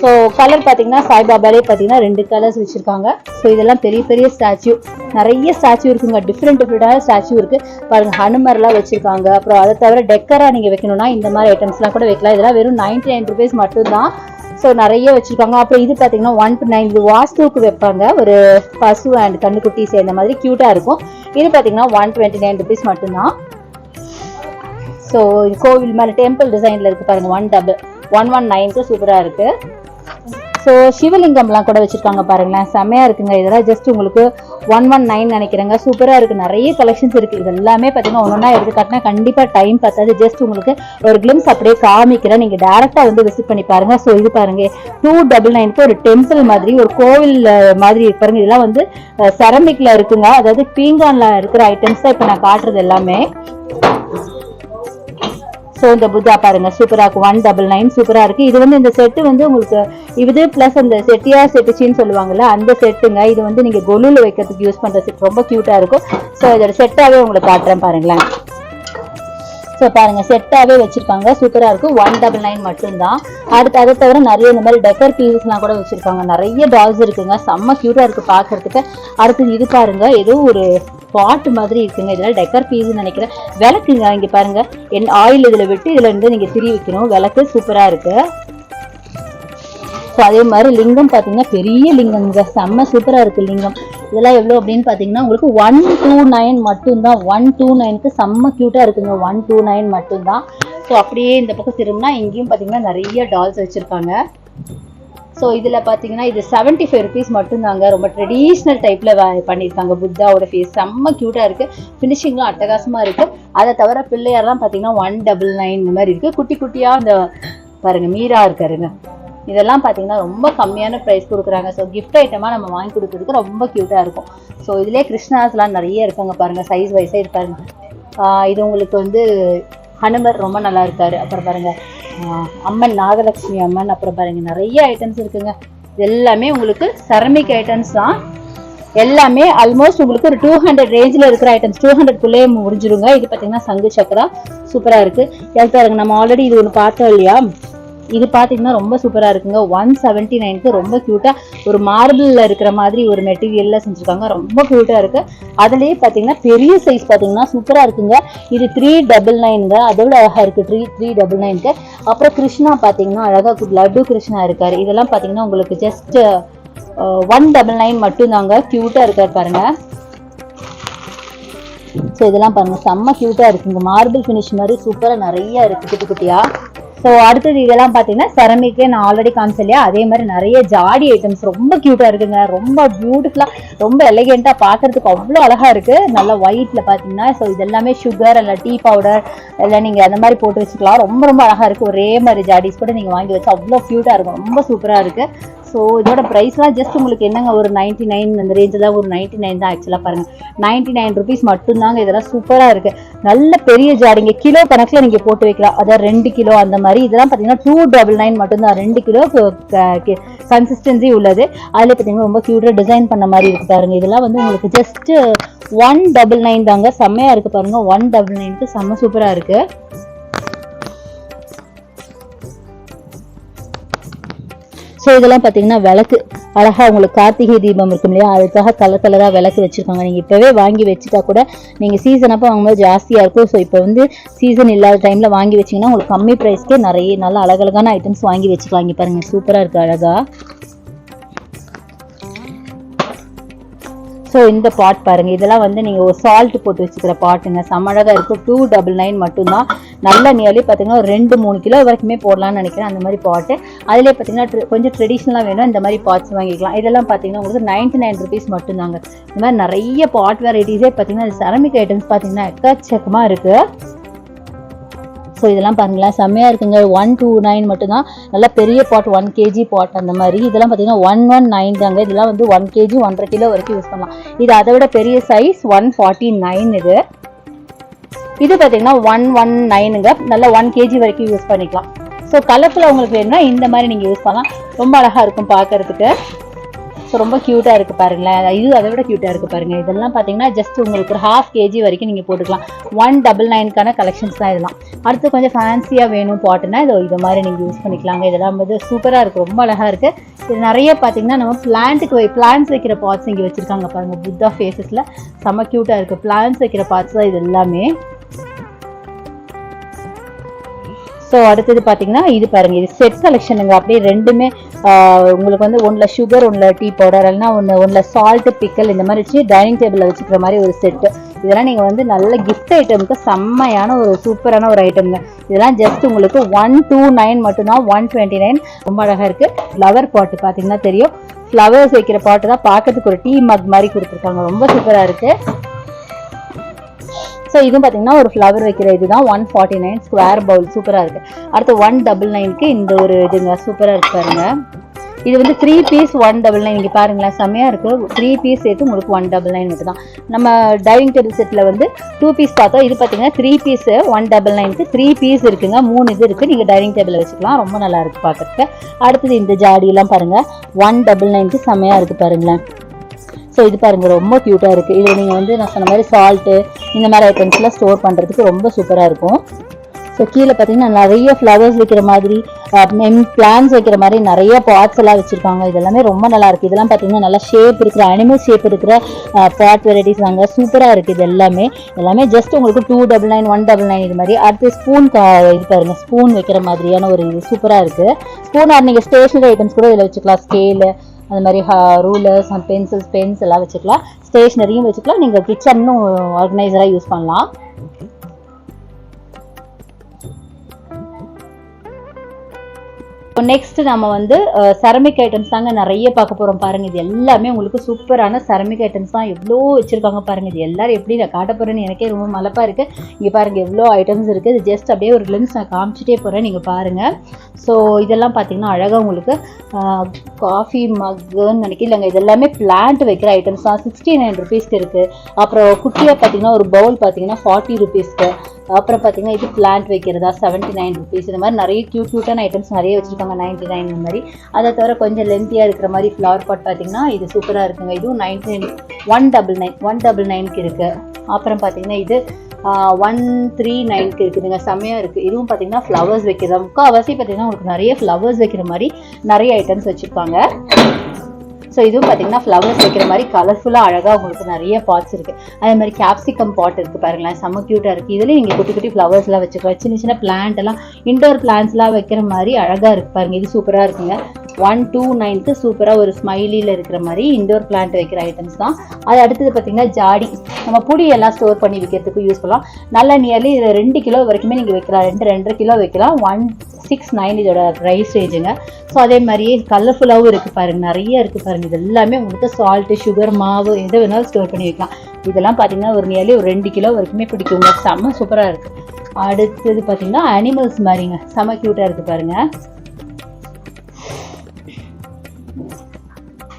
ஸோ கலர் பார்த்தீங்கன்னா சாய்பாபாலே பார்த்தீங்கன்னா ரெண்டு கலர்ஸ் வச்சுருக்காங்க. ஸோ இதெல்லாம் பெரிய பெரிய ஸ்டாச்சு நிறைய ஸ்டாச்சு இருக்குங்க. டிஃப்ரெண்ட் டிஃப்ரெண்டான ஸ்டாச்சு இருக்குது பாருங்கள் ஹனுமர்லாம் வச்சுருக்காங்க. அப்புறம் அதை தவிர டெக்கராக நீங்கள் வைக்கணும்னா இந்த மாதிரி ஐட்டம்ஸ்லாம் கூட வைக்கலாம். இதெல்லாம் வெறும் நைன்டி நைன் ருபீஸ் மட்டும்தான். ஸோ நிறைய வச்சுருக்காங்க. அப்புறம் இது பார்த்தீங்கன்னா ஒன் டு நைன் இது வாஸ்துவுக்கு வைப்பாங்க. ஒரு பசு அண்ட் கண்ணுக்குட்டி சேர்ந்த மாதிரி க்யூட்டாக இருக்கும். இது பார்த்தீங்கன்னா ஒன் டுவெண்ட்டி நைன் ருபீஸ் மட்டும்தான் ஸோ கோவில் மேலே டெம்பிள் டிசைனில் இருக்கு பாருங்க ஒன் டபுள் ஒன் ஒன் நைன்க்கு சூப்பராக இருக்கு. ஸோ சிவலிங்கம்லாம் கூட வச்சுருக்காங்க பாருங்களேன். செம்மையாக இருக்குங்க. இதெல்லாம் ஜஸ்ட் உங்களுக்கு ஒன் ஒன் நைன் நினைக்கிறேங்க. சூப்பராக இருக்குது நிறைய கலெக்ஷன்ஸ் இருக்குது இது எல்லாமே பார்த்தீங்கன்னா ஒன்றா எடுத்து காட்டினா கண்டிப்பாக டைம் பார்த்தாது ஜஸ்ட் உங்களுக்கு ஒரு கிளிம்ஸ் அப்படியே காமிக்கிறேன். நீங்கள் டேரெக்டாக வந்து விசிட் பண்ணி பாருங்கள் ஸோ இது பாருங்கள் டூ டபுள் நைனுக்கு ஒரு டெம்பிள் மாதிரி ஒரு கோவில் மாதிரி பாருங்க. இதெல்லாம் வந்து செரமிக்கில் இருக்குங்க. அதாவது பீங்கானில் இருக்கிற ஐட்டம்ஸ் தான் இப்போ நான் காட்டுறது எல்லாமே. ஸோ இந்த புத்தா பாருங்க. சூப்பராக இருக்கும் ஒன் டபுள் நைன் சூப்பரா இருக்கு. இது வந்து இந்த செட்டு வந்து உங்களுக்கு இது பிளஸ் அந்த செட்டியா செட்டுச்சின்னு சொல்லுவாங்கல்ல அந்த செட்டுங்க இது வந்து நீங்க கொலுவில் வைக்கிறதுக்கு யூஸ் பண்ற செட் ரொம்ப க்யூட்டாக இருக்கும். ஸோ இதோட செட்டாவே உங்களுக்கு காட்டுறேன் பாருங்களேன். ஸோ பாருங்கள் செட்டாகவே வச்சுருக்காங்க சூப்பராக இருக்கும். ஒன் டபுள் நைன் மட்டும்தான். அடுத்து அதை தவிர நிறைய இந்த மாதிரி டெக்கர் பீசஸ்லாம் கூட வச்சுருக்காங்க நிறைய டால்ஸ் இருக்குங்க. செம்ம க்யூட்டாக இருக்குது பார்க்குறதுக்கு அடுத்து இது பாருங்க. ஏதோ ஒரு பாட்டு மாதிரி இருக்குங்க. இதெல்லாம் டெக்கர் பீஸ் நினைக்கிறேன். விளக்குங்க இங்கே பாருங்கள் என் ஆயில் இதில் விட்டு இதில் இருந்து நீங்கள் திரி வைக்கணும். விளக்கு சூப்பராக இருக்குது ஸோ அதே மாதிரி லிங்கம் பார்த்தீங்கன்னா பெரிய லிங்கம்ங்க. செம்ம சூப்பராக இருக்குது லிங்கம். இதெல்லாம் எவ்வளோ அப்படின்னு பார்த்தீங்கன்னா உங்களுக்கு ஒன் டூ நைன் மட்டும்தான். ஒன் டூ நைனுக்கு செம்ம க்யூட்டாக இருக்குங்க. ஒன் டூ நைன் மட்டும்தான். ஸோ அப்படியே இந்த பக்கம் திரும்பினா இங்கேயும் பார்த்தீங்கன்னா நிறைய டால்ஸ் வச்சுருக்காங்க. ஸோ இதில் பார்த்தீங்கன்னா இது செவன்ட்டி ஃபைவ் ருபீஸ் மட்டும்தாங்க. ரொம்ப ட்ரெடிஷ்னல் டைப்பில் பண்ணியிருக்காங்க புத்தாவோட ஃபேஸ் செம்ம க்யூட்டாக இருக்குது ஃபினிஷிங்லாம் அட்டகாசமாக இருக்குது அதை தவிர பிள்ளையார்லாம் பார்த்தீங்கன்னா ஒன் டபுள் நைன் இந்த மாதிரி இருக்குது குட்டி குட்டியாக அந்த பாருங்க மீரா இருக்காருங்க. இதெல்லாம் பார்த்தீங்கன்னா ரொம்ப கம்மியான ப்ரைஸ் கொடுக்குறாங்க. ஸோ கிஃப்ட் ஐட்டமாக நம்ம வாங்கி கொடுக்குறதுக்கு ரொம்ப க்யூட்டாக இருக்கும். ஸோ இதுலேயே கிருஷ்ணாஸ்லாம் நிறைய இருக்காங்க பாருங்கள் சைஸ் வைஸாக இருப்பாருங்க. இது உங்களுக்கு வந்து ஹனுமர் ரொம்ப நல்லா இருக்காரு. அப்புறம் பாருங்கள் அம்மன் நாகலட்சுமி அம்மன் அப்புறம் பாருங்கள் நிறைய ஐட்டம்ஸ் இருக்குங்க. இது எல்லாமே உங்களுக்கு செரமிக் ஐட்டம்ஸ் தான். எல்லாமே ஆல்மோஸ்ட் உங்களுக்கு ஒரு டூ ஹண்ட்ரட் ரேஞ்சில் இருக்கிற ஐட்டம்ஸ் டூ ஹண்ட்ரட்குள்ளேயே முடிஞ்சிருங்க. இது பார்த்தீங்கன்னா சங்கு சக்கரா. சூப்பராக இருக்குது எல் பாருங்க நம்ம ஆல்ரெடி இது ஒன்று பார்த்தோம் இல்லையா? இது பார்த்தீங்கன்னா ரொம்ப சூப்பராக இருக்குங்க. ஒன் செவன்ட்டி நைனுக்கு ரொம்ப க்யூட்டாக ஒரு மார்பிளில் இருக்கிற மாதிரி ஒரு மெட்டீரியலில் செஞ்சுருக்காங்க. ரொம்ப க்யூட்டாக இருக்குது அதுலேயே பார்த்தீங்கன்னா பெரிய சைஸ் பார்த்தீங்கன்னா சூப்பராக இருக்குங்க. இது த்ரீ டபுள் நைனுங்க அதை விட அழகாக இருக்குது த்ரீ த்ரீ டபுள் நைனுக்கு அப்புறம் கிருஷ்ணா பார்த்தீங்கன்னா அழகாக லட்டு கிருஷ்ணா இருக்கார். இதெல்லாம் பார்த்தீங்கன்னா உங்களுக்கு ஜஸ்ட் ஒன் டபுள் நைன் மட்டும்தாங்க க்யூட்டாக இருக்கார் பாருங்க. ஸோ இதெல்லாம் பாருங்க. செம்ம க்யூட்டாக இருக்குங்க. மார்பிள் ஃபினிஷ் மாதிரி சூப்பராக நிறைய இருக்குது குட்டி குட்டியாக ஸோ அடுத்தது இதெல்லாம் பார்த்தீங்கன்னா செரமிக்கே நான் ஆல்ரெடி காமிச்சேன் இல்லையா? அதே மாதிரி நிறைய ஜாடி ஐட்டம்ஸ் ரொம்ப க்யூட்டாக இருக்குங்க. ரொம்ப பியூட்டிஃபுல்லாக ரொம்ப எலிகெண்ட்டாக பார்க்கறதுக்கு அவ்வளோ அழகாக இருக்குது நல்லா ஒயிட்டில் பார்த்தீங்கன்னா ஸோ இது எல்லாமே சுகர் இல்லை டீ பவுடர் இல்லை நீங்கள் அந்த மாதிரி போட்டு வச்சுக்கலாம். ரொம்ப ரொம்ப அழகாக இருக்குது ஒரே மாதிரி ஜாடிஸ் கூட நீங்கள் வாங்கி வச்சு அவ்வளோ க்யூட்டாக இருக்கும். ரொம்ப சூப்பராக இருக்குது ஸோ இதோட ப்ரைஸ்லாம் ஜஸ்ட் உங்களுக்கு என்னங்க ஒரு நைன்ட்டி நைன் அந்த ரேஞ்சில் தான் ஒரு நைன்ட்டி நைன் தான் ஆக்சுவலாக பாருங்கள் நைன்ட்டி நைன் ருபீஸ் மட்டும்தாங்க இதெல்லாம் சூப்பராக இருக்குது நல்ல பெரிய ஜாடிங்க கிலோ கணக்கில் நீங்கள் போட்டு வைக்கலாம். அதாவது ரெண்டு கிலோ அந்த மாதிரி. இதெல்லாம் பார்த்தீங்கன்னா டூ டபுள் நைன் மட்டும்தான். ரெண்டு கிலோ கன்சிஸ்டன்சி உள்ளது. அதில் பார்த்தீங்கன்னா ரொம்ப க்யூட்டாக டிசைன் பண்ண மாதிரி இருக்குது பாருங்க. இதெல்லாம் வந்து உங்களுக்கு ஜஸ்ட்டு ஒன் டபுள் நைன் தாங்க. செம்மையாக இருக்குது பாருங்கள் ஒன் டபுள் நைனுக்கு செம்ம சூப்பராக இருக்குது ஸோ இதெல்லாம் பார்த்தீங்கன்னா விளக்கு. அழகாக உங்களுக்கு கார்த்திகை தீபம் இருக்கும் இல்லையா? அதுக்காக கலர் கலராக விளக்கு வச்சுருக்காங்க. நீங்கள் இப்போவே வாங்கி வச்சுட்டா கூட நீங்கள் சீசன் அப்போ வாங்கும்போது ஜாஸ்தியாக இருக்கும். ஸோ இப்போ வந்து சீசன் இல்லாத டைமில் வாங்கி வச்சிங்கன்னா உங்களுக்கு கம்மி ப்ரைஸ்க்கே நிறைய நல்ல அழகழகான ஐட்டம்ஸ் வாங்கி வச்சுக்கலாம். இங்கே பாருங்கள் சூப்பராக இருக்குது அழகாக ஸோ இந்த பாட் பாருங்க. இதெல்லாம் வந்து நீங்கள் ஒரு சால்ட் போட்டு வச்சுக்கிற பாட்டுங்க செம்மழகாக இருக்கும். டூ டபுள் நைன் மட்டும்தான். நல்ல நியர்லி பார்த்தீங்கன்னா ஒரு ரெண்டு மூணு கிலோ வரைக்குமே போடலாம்னு நினைக்கிறேன் அந்த மாதிரி பாட்டு அதிலே பார்த்தீங்கன்னா கொஞ்சம் ட்ரெடிஷ்னலாக வேணும் இந்த மாதிரி பாட்ஸ் வாங்கிக்கலாம். இதெல்லாம் பார்த்தீங்கன்னா உங்களுக்கு நைன்டி நைன் ருபீஸ் மட்டும்தாங்க. இந்த மாதிரி நிறைய பாட் வெரைட்டிஸே பார்த்தீங்கன்னா செரமிக் ஐட்டம்ஸ் பார்த்தீங்கன்னா எக்கச்சக்கமாக இருக்குது ஸோ இதெல்லாம் பாருங்களேன். செம்மையாக இருக்குங்க. ஒன் டூ நைன் மட்டும்தான். நல்லா பெரிய பாட் ஒன் கேஜி பாட் அந்த மாதிரி. இதெல்லாம் பார்த்தீங்கன்னா ஒன் ஒன் நைன் தாங்க. இதெல்லாம் வந்து ஒன் கேஜி ஒன்றரை கிலோ வரைக்கும் யூஸ் பண்ணலாம். இது அதை விட பெரிய சைஸ் ஒன் ஃபார்ட்டி நைன் இது. இது பார்த்தீங்கன்னா ஒன் ஒன் நைனுங்க நல்லா ஒன் கேஜி வரைக்கும் யூஸ் பண்ணிக்கலாம். ஸோ கலர்ஃபுல்லாக உங்களுக்கு வேணும்னா இந்த மாதிரி நீங்கள் யூஸ் பண்ணலாம். ரொம்ப அழகாக இருக்கும் பார்க்கறதுக்கு. ஸோ ரொம்ப க்யூட்டாக இருக்குது பாருங்களேன். இது அதை விட க்யூட்டாக இருக்குது பாருங்கள் இதெல்லாம் பார்த்தீங்கன்னா ஜஸ்ட் உங்களுக்கு ஒரு ஹாஃப் கேஜி வரைக்கும் நீங்கள் போட்டுக்கலாம். ஒன் டபுள் நைனுக்கான கலெக்ஷன்ஸ் தான் இதெல்லாம். அடுத்து கொஞ்சம் ஃபேன்சியாக வேணும் பாட்டுனா இதை இது மாதிரி நீங்கள் யூஸ் பண்ணிக்கலாங்க. இதெல்லாம் வந்து சூப்பராக இருக்குது ரொம்ப அழகாக இருக்குது இது நிறைய பார்த்தீங்கன்னா நம்ம பிளான்ட்டுக்கு போய் பிளான்ஸ் வைக்கிற பார்ட்ஸ் இங்கே வச்சுருக்காங்க பாருங்கள் புத்தா ஃபேஸஸில் செம்ம க்யூட்டாக இருக்குது பிளான்ஸ் வைக்கிற பார்ட்ஸ் தான் இது எல்லாமே. ஸோ அடுத்தது பார்த்தீங்கன்னா இது பாருங்க இது செட் கலெக்ஷனுங்க அப்படியே ரெண்டுமே உங்களுக்கு வந்து ஒன்றில் சுகர் ஒன்றில் டீ பவுடர் இல்லைன்னா ஒன்று ஒன்றில் சால்ட்டு பிக்கல் இந்த மாதிரி வச்சு டைனிங் டேபிளில் வச்சுக்கிற மாதிரி ஒரு செட்டு இதெல்லாம் நீங்கள் வந்து நல்ல கிஃப்ட் ஐட்டமுக்கு செம்மையான ஒரு சூப்பரான ஒரு ஐட்டம்ங்க இதெல்லாம் ஜஸ்ட் உங்களுக்கு ஒன் டூ நைன் மட்டும்தான் ஒன் டுவெண்ட்டி நைன் ரொம்ப அழகாக இருக்குது ஃப்ளவர் பாட்டு பார்த்தீங்கன்னா தெரியும். ஃப்ளவர்ஸ் வைக்கிற பாட்டு தான் பார்க்கறதுக்கு ஒரு டீ மக் மாதிரி கொடுத்துருக்காங்க. ரொம்ப சூப்பராக இருக்குது ஸோ இதுவும் பார்த்தீங்கன்னா ஒரு ஃப்ளவர் வைக்கிற இதுதான். One forty nine square bowl சூப்பராக இருக்குது அடுத்து ஒன் டபுள் நைனுக்கு இந்த ஒரு இதுங்க சூப்பராக இருக்கு பாருங்க. இது வந்து three piece one double nine இங்கே பாருங்களேன் செம்மையாக இருக்குது த்ரீ பீஸ் சேர்த்து உங்களுக்கு ஒன் டபுள் நைன் மட்டும் தான் நம்ம டைனிங் டேபிள் செட்டில் வந்து டூ பீஸ் பார்த்தோம் இது பார்த்தீங்கன்னா த்ரீ பீஸு ஒன் டபுள் நைனுக்கு த்ரீ பீஸ் இருக்குங்க. மூணு இது இருக்குது நீங்கள் டைனிங் டேபிளில் வச்சுக்கலாம். ரொம்ப நல்லா இருக்குது பார்க்குறதுக்கு அடுத்தது இந்த ஜாடியெல்லாம் பாருங்கள் ஒன் டபுள் நைனுக்கு செம்மையாக இருக்குது பாருங்களேன். ஸோ இது பாருங்க ரொம்ப க்யூட்டாக இருக்குது இதில் நீங்கள் வந்து நான் சொன்ன மாதிரி சால்ட்டு இந்த மாதிரி ஐட்டம்ஸ்லாம் ஸ்டோர் பண்ணுறதுக்கு ரொம்ப சூப்பராக இருக்கும். ஸோ கீழே பார்த்தீங்கன்னா நிறைய ஃப்ளவர்ஸ் வைக்கிற மாதிரி பிளான்ஸ் வைக்கிற மாதிரி நிறைய பாட்ஸ் எல்லாம் வச்சுருக்காங்க. இதெல்லாமே ரொம்ப நல்லா இருக்குது இதெல்லாம் பார்த்தீங்கன்னா நல்லா ஷேப் இருக்கிற அனிமல் ஷேப் இருக்கிற பாட் வெரைட்டிஸ் வாங்க சூப்பராக இருக்குது இது எல்லாமே. எல்லாமே ஜஸ்ட் உங்களுக்கு two double nine one double nine இது மாதிரி. அடுத்து ஸ்பூன் இது பாருங்கள் ஸ்பூன் வைக்கிற மாதிரியான ஒரு இது சூப்பராக இருக்குது ஸ்பூன் ஆர் நீங்கள் ஸ்டேஷனரி ஐட்டம்ஸ் கூட இதில் வச்சுக்கலாம். ஸ்கேலு அந்த மாதிரி ரூலர்ஸ் அண்ட் பென்சில்ஸ் பென்ஸ் எல்லாம் வச்சுக்கலாம். ஸ்டேஷ்னரியும் வச்சுக்கலாம். நீங்கள் கிச்சன்னும் ஆர்கனைசராக யூஸ் பண்ணலாம். இப்போ நெக்ஸ்ட் நம்ம வந்து செரமிக் ஐட்டம்ஸ் தாங்க நிறைய பார்க்க போகிறோம் பாருங்க. இது எல்லாமே உங்களுக்கு சூப்பரான செரமிக் ஐட்டம்ஸ் தான் எவ்வளோ வச்சுருக்காங்க பாருங்க. இது எல்லாரும் எப்படி நான் காட்ட போகிறேன்னு எனக்கே ரொம்ப மலப்பாக இருக்குது இங்கே பாருங்க எவ்வளோ ஐட்டம்ஸ் இருக்குது இது ஜஸ்ட் அப்படியே ஒரு லிம்ஸ் நான் காமிச்சிட்டே போகிறேன் நீங்கள் பாருங்கள் ஸோ இதெல்லாம் பார்த்தீங்கன்னா அழகாக உங்களுக்கு காஃபி மக்குன்னு நினைக்கிறேன். இல்லைங்க இது எல்லாமே பிளான்ட் வைக்கிற ஐட்டம்ஸ் தான். சிக்ஸ்டி நைன் ருபீஸ்க்கு இருக்குது அப்புறம் குட்டியாக பார்த்தீங்கன்னா ஒரு பவுல் பார்த்தீங்கன்னா ஃபார்ட்டி ருபீஸ்க்கு அப்புறம் பார்த்தீங்கன்னா இது பிளான்ட் வைக்கிறதா செவன்ட்டி நைன் ருபீஸ் இந்த மாதிரி நிறைய க்யூட் க்யூட்டான ஐட்டம்ஸ் நிறைய வச்சுருக்காங்க நைன்ட்டி நைன் இந்த மாதிரி. அதை தவிர கொஞ்சம் லென்த்தியாக இருக்கிற மாதிரி ஃப்ளவர் பாட் பார்த்தீங்கன்னா இது சூப்பராக இருக்குங்க. இதுவும் ninety nine one double nine one double நைனுக்கு இருக்குது அப்புறம் பார்த்தீங்கன்னா இது ஒன் த்ரீ நைன்க்கு இருக்குதுங்க. செம்மையாக இருக்குது இதுவும் பார்த்தீங்கன்னா ஃப்ளவர்ஸ் வைக்கிறதா. முக்கால்வாசி பார்த்தீங்கன்னா உங்களுக்கு நிறைய ஃப்ளவர்ஸ் வைக்கிற மாதிரி நிறைய ஐட்டம்ஸ் வச்சுருப்பாங்க. ஸோ இதுவும் பார்த்தீங்கன்னா ஃப்ளவர்ஸ் வைக்கிற மாதிரி கலர்ஃபுல்லாக அழகாக உங்களுக்கு நிறைய பாட்ஸ் இருக்குது அதே மாதிரி கேப்சிகம் பாட் இருக்குது பாருங்களேன் செம்ம க்யூட்டாக இருக்குது இதுலேயும் நீங்கள் குட்டி குட்டி ஃப்ளவர்ஸ்லாம் வச்சுக்கலாம் சின்ன சின்ன பிளான்ட் எல்லாம் இன்டோர் பிளான்ஸ்லாம் வைக்கிற மாதிரி அழகாக இருக்குது பாருங்கள் இது சூப்பராக இருக்குங்க. ஒன் டூ நைன்க்கு சூப்பராக ஒரு ஸ்மைலியில் இருக்கிற மாதிரி இண்டோர் பிளான்ட் வைக்கிற ஐட்டம்ஸ் தான். அது அடுத்தது பார்த்தீங்கன்னா ஜாடி. நம்ம புடி எல்லாம் ஸ்டோர் பண்ணி வைக்கிறதுக்கு யூஸ் பண்ணலாம். நல்ல நியர்லி ரெண்டு கிலோ வரைக்குமே நீங்கள் வைக்கலாம். ரெண்டு ரெண்டரை கிலோ வைக்கலாம். ஒன் சிக்ஸ் நைன் இதோட ப்ரைஸ் ரேஞ்சுங்க ஸோ அதே மாதிரியே கலர்ஃபுல்லாகவும் இருக்குது பாருங்க. நிறைய இருக்குது பாருங்க. இது எல்லாமே உங்களுக்கு சால்ட்டு சுகர் மாவு எது வேணாலும் ஸ்டோர் பண்ணி வைக்கலாம். இதெல்லாம் பார்த்தீங்கன்னா ஒரு நியர்லி ஒரு ரெண்டு கிலோ வரைக்குமே பிடிக்குங்க. செம்ம சூப்பராக இருக்குது அடுத்தது பார்த்தீங்கன்னா அனிமல்ஸ் மாதிரிங்க. செம்ம க்யூட்டாக இருக்குது பாருங்க.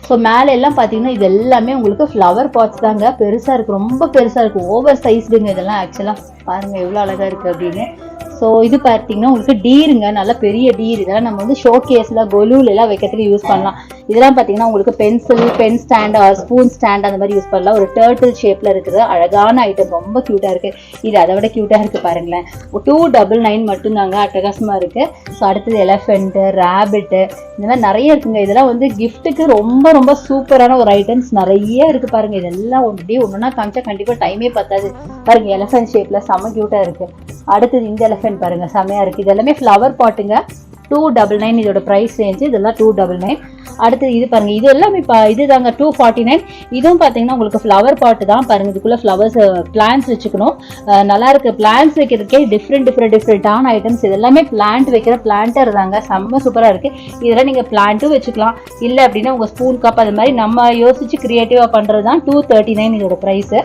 ஸோ மேலே எல்லாம் பார்த்தீங்கன்னா இது எல்லாமே உங்களுக்கு ஃப்ளவர் பாட்ஸ் தாங்க. பெருசாக இருக்குது ரொம்ப பெருசாக இருக்குது ஓவர் சைஸ்டுங்க இதெல்லாம் ஆக்சுவலாக பாருங்கள் எவ்வளோ அழகாக இருக்குது அப்படின்னு. ஸோ இது பார்த்தீங்கன்னா உங்களுக்கு டீருங்க நல்ல பெரிய டீர் இதெல்லாம் நம்ம வந்து ஷோ கேஸில் எல்லாம் வைக்கிறதுக்கு யூஸ் பண்ணலாம். இதெல்லாம் பார்த்தீங்கன்னா உங்களுக்கு pencil pen stand spoon stand அந்த மாதிரி யூஸ் பண்ணலாம். ஒரு டேர்ட்டில் ஷேப்பில் இருக்கிற அழகான ஐட்டம் ரொம்ப க்யூட்டாக இருக்குது இது அதை விட க்யூட்டாக இருக்குது பாருங்களேன். டூ டபுள் நைன் மட்டும்தாங்க அட்டகாசமாக இருக்குது ஸோ அடுத்தது எலஃபெண்ட்டு ரேபிட்டு இந்த மாதிரி நிறைய இருக்குங்க. இதெல்லாம் வந்து கிஃப்ட்டுக்கு ரொம்ப ரொம்ப சூப்பரான ஒரு ஐட்டம்ஸ் நிறைய இருக்குது பாருங்கள் இதெல்லாம் அப்படியே ஒன்றுனா காமிச்சா கண்டிப்பாக டைமே பத்தாது. பாருங்கள் எலஃபெண்ட் ஷேப்பில் செம்ம க்யூட்டாக இருக்குது அடுத்தது இந்த எலஃபெண்ட் பாருங்க செம்மையாக இருக்குது இது எல்லாமே ஃப்ளவர் பாட்டுங்க டூ டபுள் நைன் இதோட ப்ரைஸ் ரேஞ்சு இதெல்லாம் டூ டபுள் நைன் அடுத்து இது பாருங்கள் இது எல்லாமே இப்போ இது தாங்க டூ ஃபார்ட்டி நைன் இதுவும் பார்த்தீங்கன்னா உங்களுக்கு ஃப்ளவர் பாட்டு தான் பாருங்கள் இதுக்குள்ளே ஃப்ளவர்ஸ் பிளான்ஸ் வச்சுக்கணும். நல்லா இருக்குது பிளான்ஸ் வைக்கிறதுக்கே டிஃப்ரெண்ட் டிஃப்ரெண்ட் டிஃப்ரெண்டான ஐட்டம்ஸ் இது எல்லாமே பிளான்ட் வைக்கிற பிளான்ட்டர் தாங்க. செம்ம சூப்பராக இருக்குது இதெல்லாம் நீங்கள் பிளான்ட்டும் வச்சுக்கலாம். இல்லை அப்படின்னா உங்கள் ஸ்பூன் கப் அது மாதிரி நம்ம யோசிச்சு க்ரியேட்டிவாக பண்ணுறது தான் டூ தேர்ட்டி நைன் இதோட ப்ரைஸு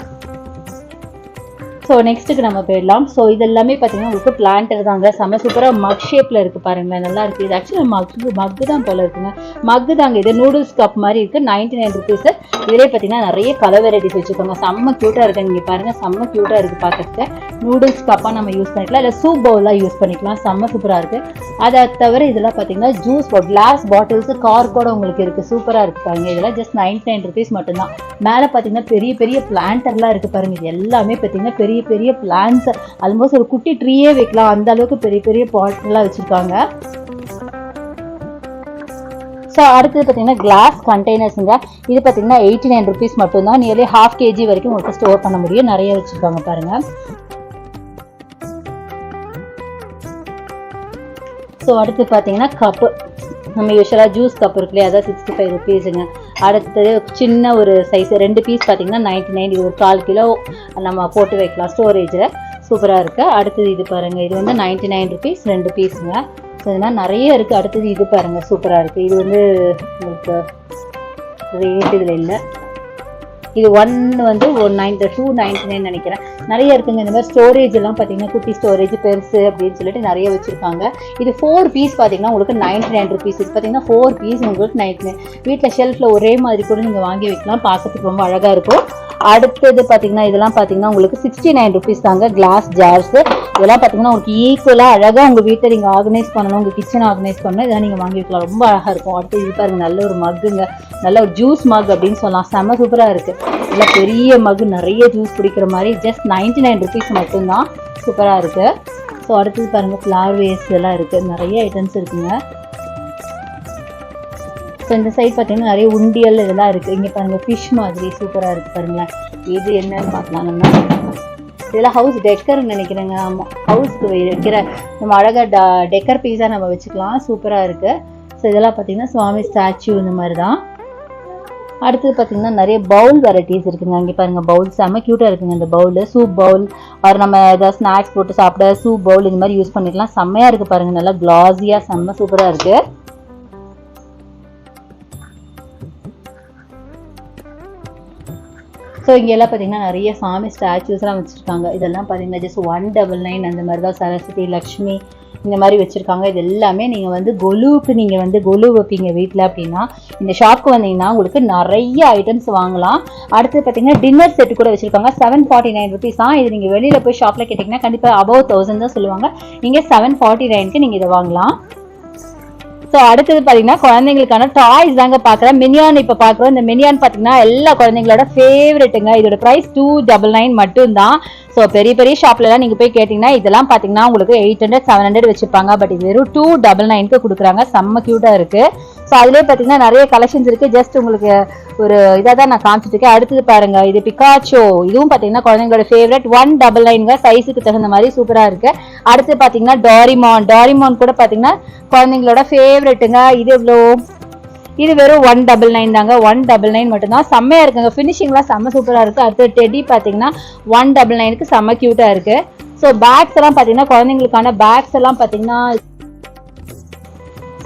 ஸோ நெக்ஸ்ட்டுக்கு நம்ம போயிடலாம். ஸோ இது எல்லாமே பார்த்தீங்கன்னா உங்களுக்கு பிளான்டர் தாங்க. செம்ம சூப்பராக மக் ஷேப்பில் இருக்குது பாருங்களேன். நல்லா இருக்குது இது ஆக்சுவலாக மக்கு மக்கு தான் போல இருக்குங்க. மக்கு தாங்க. இது நூடுல்ஸ் கப் மாதிரி இருக்குது நைன்டி நைன் ருபீஸு இதிலே பார்த்தீங்கன்னா நிறைய கலர் வெரைட்டிஸ் வச்சுக்கோங்க. செம்ம க்யூட்டாக இருக்குது நீங்கள் பாருங்கள் செம்ம க்யூட்டாக இருக்குது பார்க்குறதுக்கு நூடுல்ஸ் கப்பாக நம்ம யூஸ் பண்ணிக்கலாம். இல்லை சூப் பவுலாக யூஸ் பண்ணிக்கலாம். செம்ம சூப்பராக இருக்குது அதை தவிர இதெல்லாம் பார்த்தீங்கன்னா ஜூஸ் கிளாஸ் பாட்டில்ஸ் கார் கூட உங்களுக்கு இருக்குது சூப்பராக இருக்குது பாருங்க. இதெல்லாம் ஜஸ்ட் நைன்டி நைன் ருபீஸ் மட்டும்தான். மேலே பார்த்தீங்கன்னா பெரிய பெரிய பிளான்டர்லாம் இருக்குது பாருங்கள் இது எல்லாமே பார்த்தீங்கன்னா பெரிய பெரிய பிளான்ஸ் ஆல்மோஸ்ட் ஒரு குட்டி ட்ரீயே வைக்கலாம். அந்த அளவுக்கு பெரிய பெரிய பாட்லாம் வச்சுருக்காங்க. ஸோ அடுத்தது பார்த்தீங்கன்னா கிளாஸ் கண்டெய்னர்ஸுங்க இது பார்த்தீங்கன்னா எயிட்டி நைன் ருபீஸ் மட்டும்தான். நியர்லி ஹாஃப் கேஜி வரைக்கும் உங்களுக்கு ஸ்டோர் பண்ண முடியும். நிறைய வச்சுருக்காங்க பாருங்கள் ஸோ அடுத்து பார்த்தீங்கன்னா கப்பு நம்ம யூஸ்வலாக ஜூஸ் கப் இருக்கு இல்லையா? அதான் சிக்ஸ்டி ஃபைவ் ருபீஸுங்க அடுத்தது சின்ன ஒரு சைஸ் ரெண்டு பீஸ் பார்த்தீங்கன்னா நைன்டி நைன் இது ஒரு கால் கிலோ நம்ம போட்டு வைக்கலாம் ஸ்டோரேஜில் சூப்பராக இருக்குது அடுத்தது இது பாருங்கள் இது வந்து நைன்டி நைன் ருபீஸ் ரெண்டு பீஸுங்க ஸோ இதெல்லாம் நிறைய இருக்குது அடுத்தது இது பாருங்கள் சூப்பராக இருக்குது இது வந்து உங்களுக்கு ரேட் இதில் இல்லை. இது ஒன் வந்து ஒரு நைன் டூ நைன்டி நைன் நினைக்கிறேன். நிறைய இருக்குங்க. இந்த மாதிரி ஸ்டோரேஜ் எல்லாம் பார்த்தீங்கன்னா குட்டி ஸ்டோரேஜ் பெருசு அப்படின்னு சொல்லிட்டு நிறைய வச்சிருக்காங்க. இது ஃபோர் பீஸ் பார்த்தீங்கன்னா உங்களுக்கு நைன்டி நைன் ருபீஸ் இது பார்த்தீங்கன்னா ஃபோர் பீஸ் உங்களுக்கு நைன்டி நைன் வீட்டில் ஷெல்ஃபில் ஒரே மாதிரி கூட நீங்கள் வாங்கி வைக்கலாம். பார்க்கறதுக்கு ரொம்ப அழகாக இருக்கும். அடுத்தது பார்த்தீங்கன்னா இதெல்லாம் பார்த்தீங்கன்னா உங்களுக்கு சிக்ஸ்டி நைன் ருபீஸ் தாங்க கிளாஸ் ஜார்ஸ் இதெல்லாம் பார்த்தீங்கன்னா உங்களுக்கு ஈக்குவலாக அழகாக உங்கள் வீட்டை நீங்கள் ஆர்கனைஸ் பண்ணணும் உங்கள் கிச்சன் ஆர்கனைஸ் பண்ணணும். இதெல்லாம் நீங்கள் வாங்கி வைக்கலாம் ரொம்ப அழகாக இருக்கும். அடுத்து இது பாருங்க நல்ல ஒரு மக்குங்க நல்ல ஒரு ஜூஸ் மக் அப்படின்னு சொல்லலாம். செம்ம சூப்பராக இருக்குது இல்லை பெரிய மகு நிறைய ஜூஸ் குடிக்கிற மாதிரி ஜஸ்ட் நைன்டி நைன் ருபீஸ் மட்டும்தான் சூப்பராக இருக்குது ஸோ அடுத்தது பாருங்கள் ஃப்ளார் வேஸ்ட் எல்லாம் இருக்குது நிறைய ஐட்டம்ஸ் இருக்குங்க. ஸோ இந்த சைட் பார்த்தீங்கன்னா நிறைய உண்டியல் இதெல்லாம் இருக்குது இங்கே பாருங்கள் ஃபிஷ் மாதிரி சூப்பராக இருக்குது பாருங்களேன். இது என்னன்னு பார்க்கலாங்கன்னா இதெல்லாம் ஹவுஸ் டெக்கர்னு நினைக்கிறேங்க. ஆமாம் ஹவுஸ்க்கு வைக்கிற நம்ம அழகாக ட டெக்கர் பீஸாக நம்ம வச்சுக்கலாம். சூப்பராக இருக்குது ஸோ இதெல்லாம் பார்த்தீங்கன்னா சுவாமி ஸ்டாச்சு இந்த மாதிரி தான் அடுத்தது பார்த்தீங்கன்னா நிறைய பவுல் வெரைட்டிஸ் இருக்குங்க. இங்கே பாருங்க பவுல் செம்ம க்யூட்டாக இருக்குங்க இந்த பவுல் சூப் பவுல் அவர் நம்ம ஏதாவது ஸ்நாக்ஸ் போட்டு சாப்பிட சூப் பவுல் இந்த மாதிரி யூஸ் பண்ணிக்கலாம். செம்மையாக இருக்குது பாருங்கள் நல்லா க்ளாஸியாக செம்ம சூப்பராக இருக்குது ஸோ இங்கெல்லாம் பார்த்தீங்கன்னா நிறைய சாமி ஸ்டாச்சுஸ்லாம் வச்சுருக்காங்க. இதெல்லாம் பார்த்தீங்கன்னா ஜஸ்ட் ஒன் டபுள் நைன் அந்த மாதிரி தான் சரஸ்வதி லக்ஷ்மி இந்த மாதிரி வச்சுருக்காங்க. இது எல்லாமே நீங்கள் வந்து கொலுவுக்கு நீங்கள் வந்து கொலு வைப்பீங்க வீட்டில் அப்படின்னா இந்த ஷாப்க்கு வந்தீங்கன்னா உங்களுக்கு நிறைய ஐட்டம்ஸ் வாங்கலாம். அடுத்து பார்த்தீங்கன்னா டின்னர் செட்டு கூட வச்சுருக்காங்க. செவன் ஃபார்ட்டி நைன் ருபீஸ் தான். இது நீங்கள் வெளியில் போய் ஷாப்பில் கேட்டிங்கன்னா கண்டிப்பாக அபவ் தௌசண்ட் தான் சொல்லுவாங்க. நீங்கள் செவன் ஃபார்ட்டி நைனுக்கு நீங்கள் இதை வாங்கலாம். ஸோ அடுத்தது பார்த்தீங்கன்னா குழந்தைங்களுக்கான டாய்ஸ் தாங்க பார்க்குறேன் மினியான் இப்போ பார்க்குறோம் இந்த மினியான் பார்த்தீங்கன்னா எல்லா குழந்தைங்களோட ஃபேவரெட்டுங்க இதோட ப்ரைஸ் டூ டபுள் நைன் மட்டும்தான். ஸோ பெரிய பெரிய ஷாப்லலாம் நீங்கள் போய் கேட்டிங்கன்னா இதெல்லாம் பார்த்தீங்கன்னா உங்களுக்கு எயிட் ஹண்ட்ரட் செவன் ஹண்ட்ரட் வச்சுருப்பாங்க பட் இது வெறும் டூ டபுள் நைனுக்கு கொடுக்குறாங்க. செம்ம க்யூட்டாக இருக்குது ஸோ அதுலேயே பார்த்தீங்கன்னா நிறைய கலெக்ஷன்ஸ் இருக்குது ஜஸ்ட் உங்களுக்கு ஒரு இதாக தான் நான் காமிச்சிட்ருக்கேன் அடுத்தது பாருங்கள் இது பிகாச்சோ இதுவும் பார்த்தீங்கன்னா குழந்தைங்களோட ஃபேவரட் ஒன் டபுள் நைனுங்க சைஸுக்கு தகுந்த மாதிரி சூப்பராக இருக்குது அடுத்து பார்த்தீங்கன்னா டாரிமான் டாரிமான் கூட பார்த்தீங்கன்னா குழந்தைங்களோட ஃபேவரெட்டுங்க இது எவ்வளோ? இது வெறும் ஒன் டபுள் நைன் தாங்க. ஒன் டபுள் நைன் மட்டும்தான். செம்மையாக இருக்குங்க. ஃபினிஷிங்லாம் செம்ம சூப்பராக இருக்குது அடுத்து டெடி பார்த்தீங்கன்னா ஒன் டபுள் நைனுக்கு செம்ம க்யூட்டாக இருக்குது ஸோ பேக்ஸ் எல்லாம் பார்த்தீங்கன்னா குழந்தைங்களுக்கான பேக்ஸ் எல்லாம் பார்த்தீங்கன்னா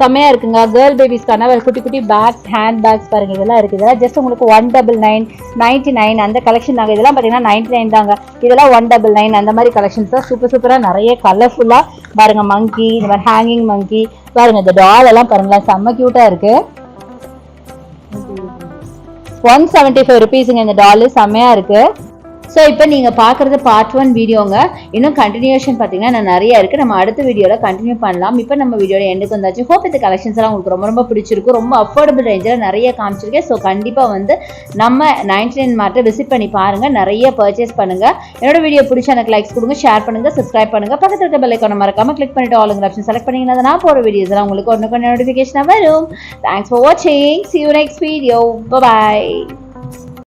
செம்மையா இருக்குங்க. கேர்ள் பேபிஸ்க்கான குட்டி குட்டி பேக்ஸ் ஹேண்ட் பேக்ஸ் பாருங்க. இதெல்லாம் இருக்கு. இதெல்லாம் ஜஸ்ட் உங்களுக்கு one double nine ninety nine அந்த கலெக்ஷன் தாங்க இதெல்லாம் பார்த்தீங்கன்னா நைன்டி நைன் தாங்க. இதெல்லாம் ஒன் டபுள் நைன் அந்த மாதிரி கலெக்ஷன்ஸ் தான். சூப்பர் சூப்பராக நிறைய கலர்ஃபுல்லாக பாருங்க மங்கி இந்த மாதிரி ஹேங்கிங் மங்கி பாருங்க இந்த டால் எல்லாம் பாருங்களேன். செம்ம க்யூட்டாக இருக்கு. ஒன் செவன்ட்டி ஃபைவ் ருபீஸுங்க இந்த டாலு செம்மையாக இருக்குது ஸோ இப்போ நீங்கள் பார்க்குறது பார்ட் ஒன் வீடியோங்க இன்னும் கண்டினியூஷன் பார்த்தீங்கன்னா நான் நிறைய இருக்குது நம்ம அடுத்த வீடியோவில் கண்டினியூ பண்ணலாம். இப்போ நம்ம வீடியோட எண்டுக்கு வந்தாச்சு. ஹோப் இந்த கலெக்ஷன்ஸ் எல்லாம் உங்களுக்கு ரொம்ப ரொம்ப பிடிச்சிருக்கும் ரொம்ப அஃபோர்டபுள் ரேஞ்சில் நிறைய காமிச்சிருக்கேன். ஸோ கண்டிப்பாக வந்து நம்ம நைன்டி நைன் மார்ட்டை விசிட் பண்ணி பாருங்கள் நிறைய பர்ச்சேஸ் பண்ணுங்கள் என்னோட வீடியோ பிடிச்ச எனக்கு லைக்ஸ் கொடுங்க ஷேர் பண்ணுங்கள் சப்ஸ்கிரைப் பண்ணுங்கள் பக்கத்தில் இருக்க பெல் ஐக்கான மறக்காமல் கிளிக் பண்ணிட்டு ஆளுங்க ஆப்ஷன் செலக்ட் பண்ணிங்கன்னா நான் போகிற வீடியோஸ் எல்லாம் உங்களுக்கு ஒன்று கொஞ்சம் நோட்டிஃபிகேஷனாக வரும். தேங்க்ஸ் ஃபார் வாட்சிங் see you next video bye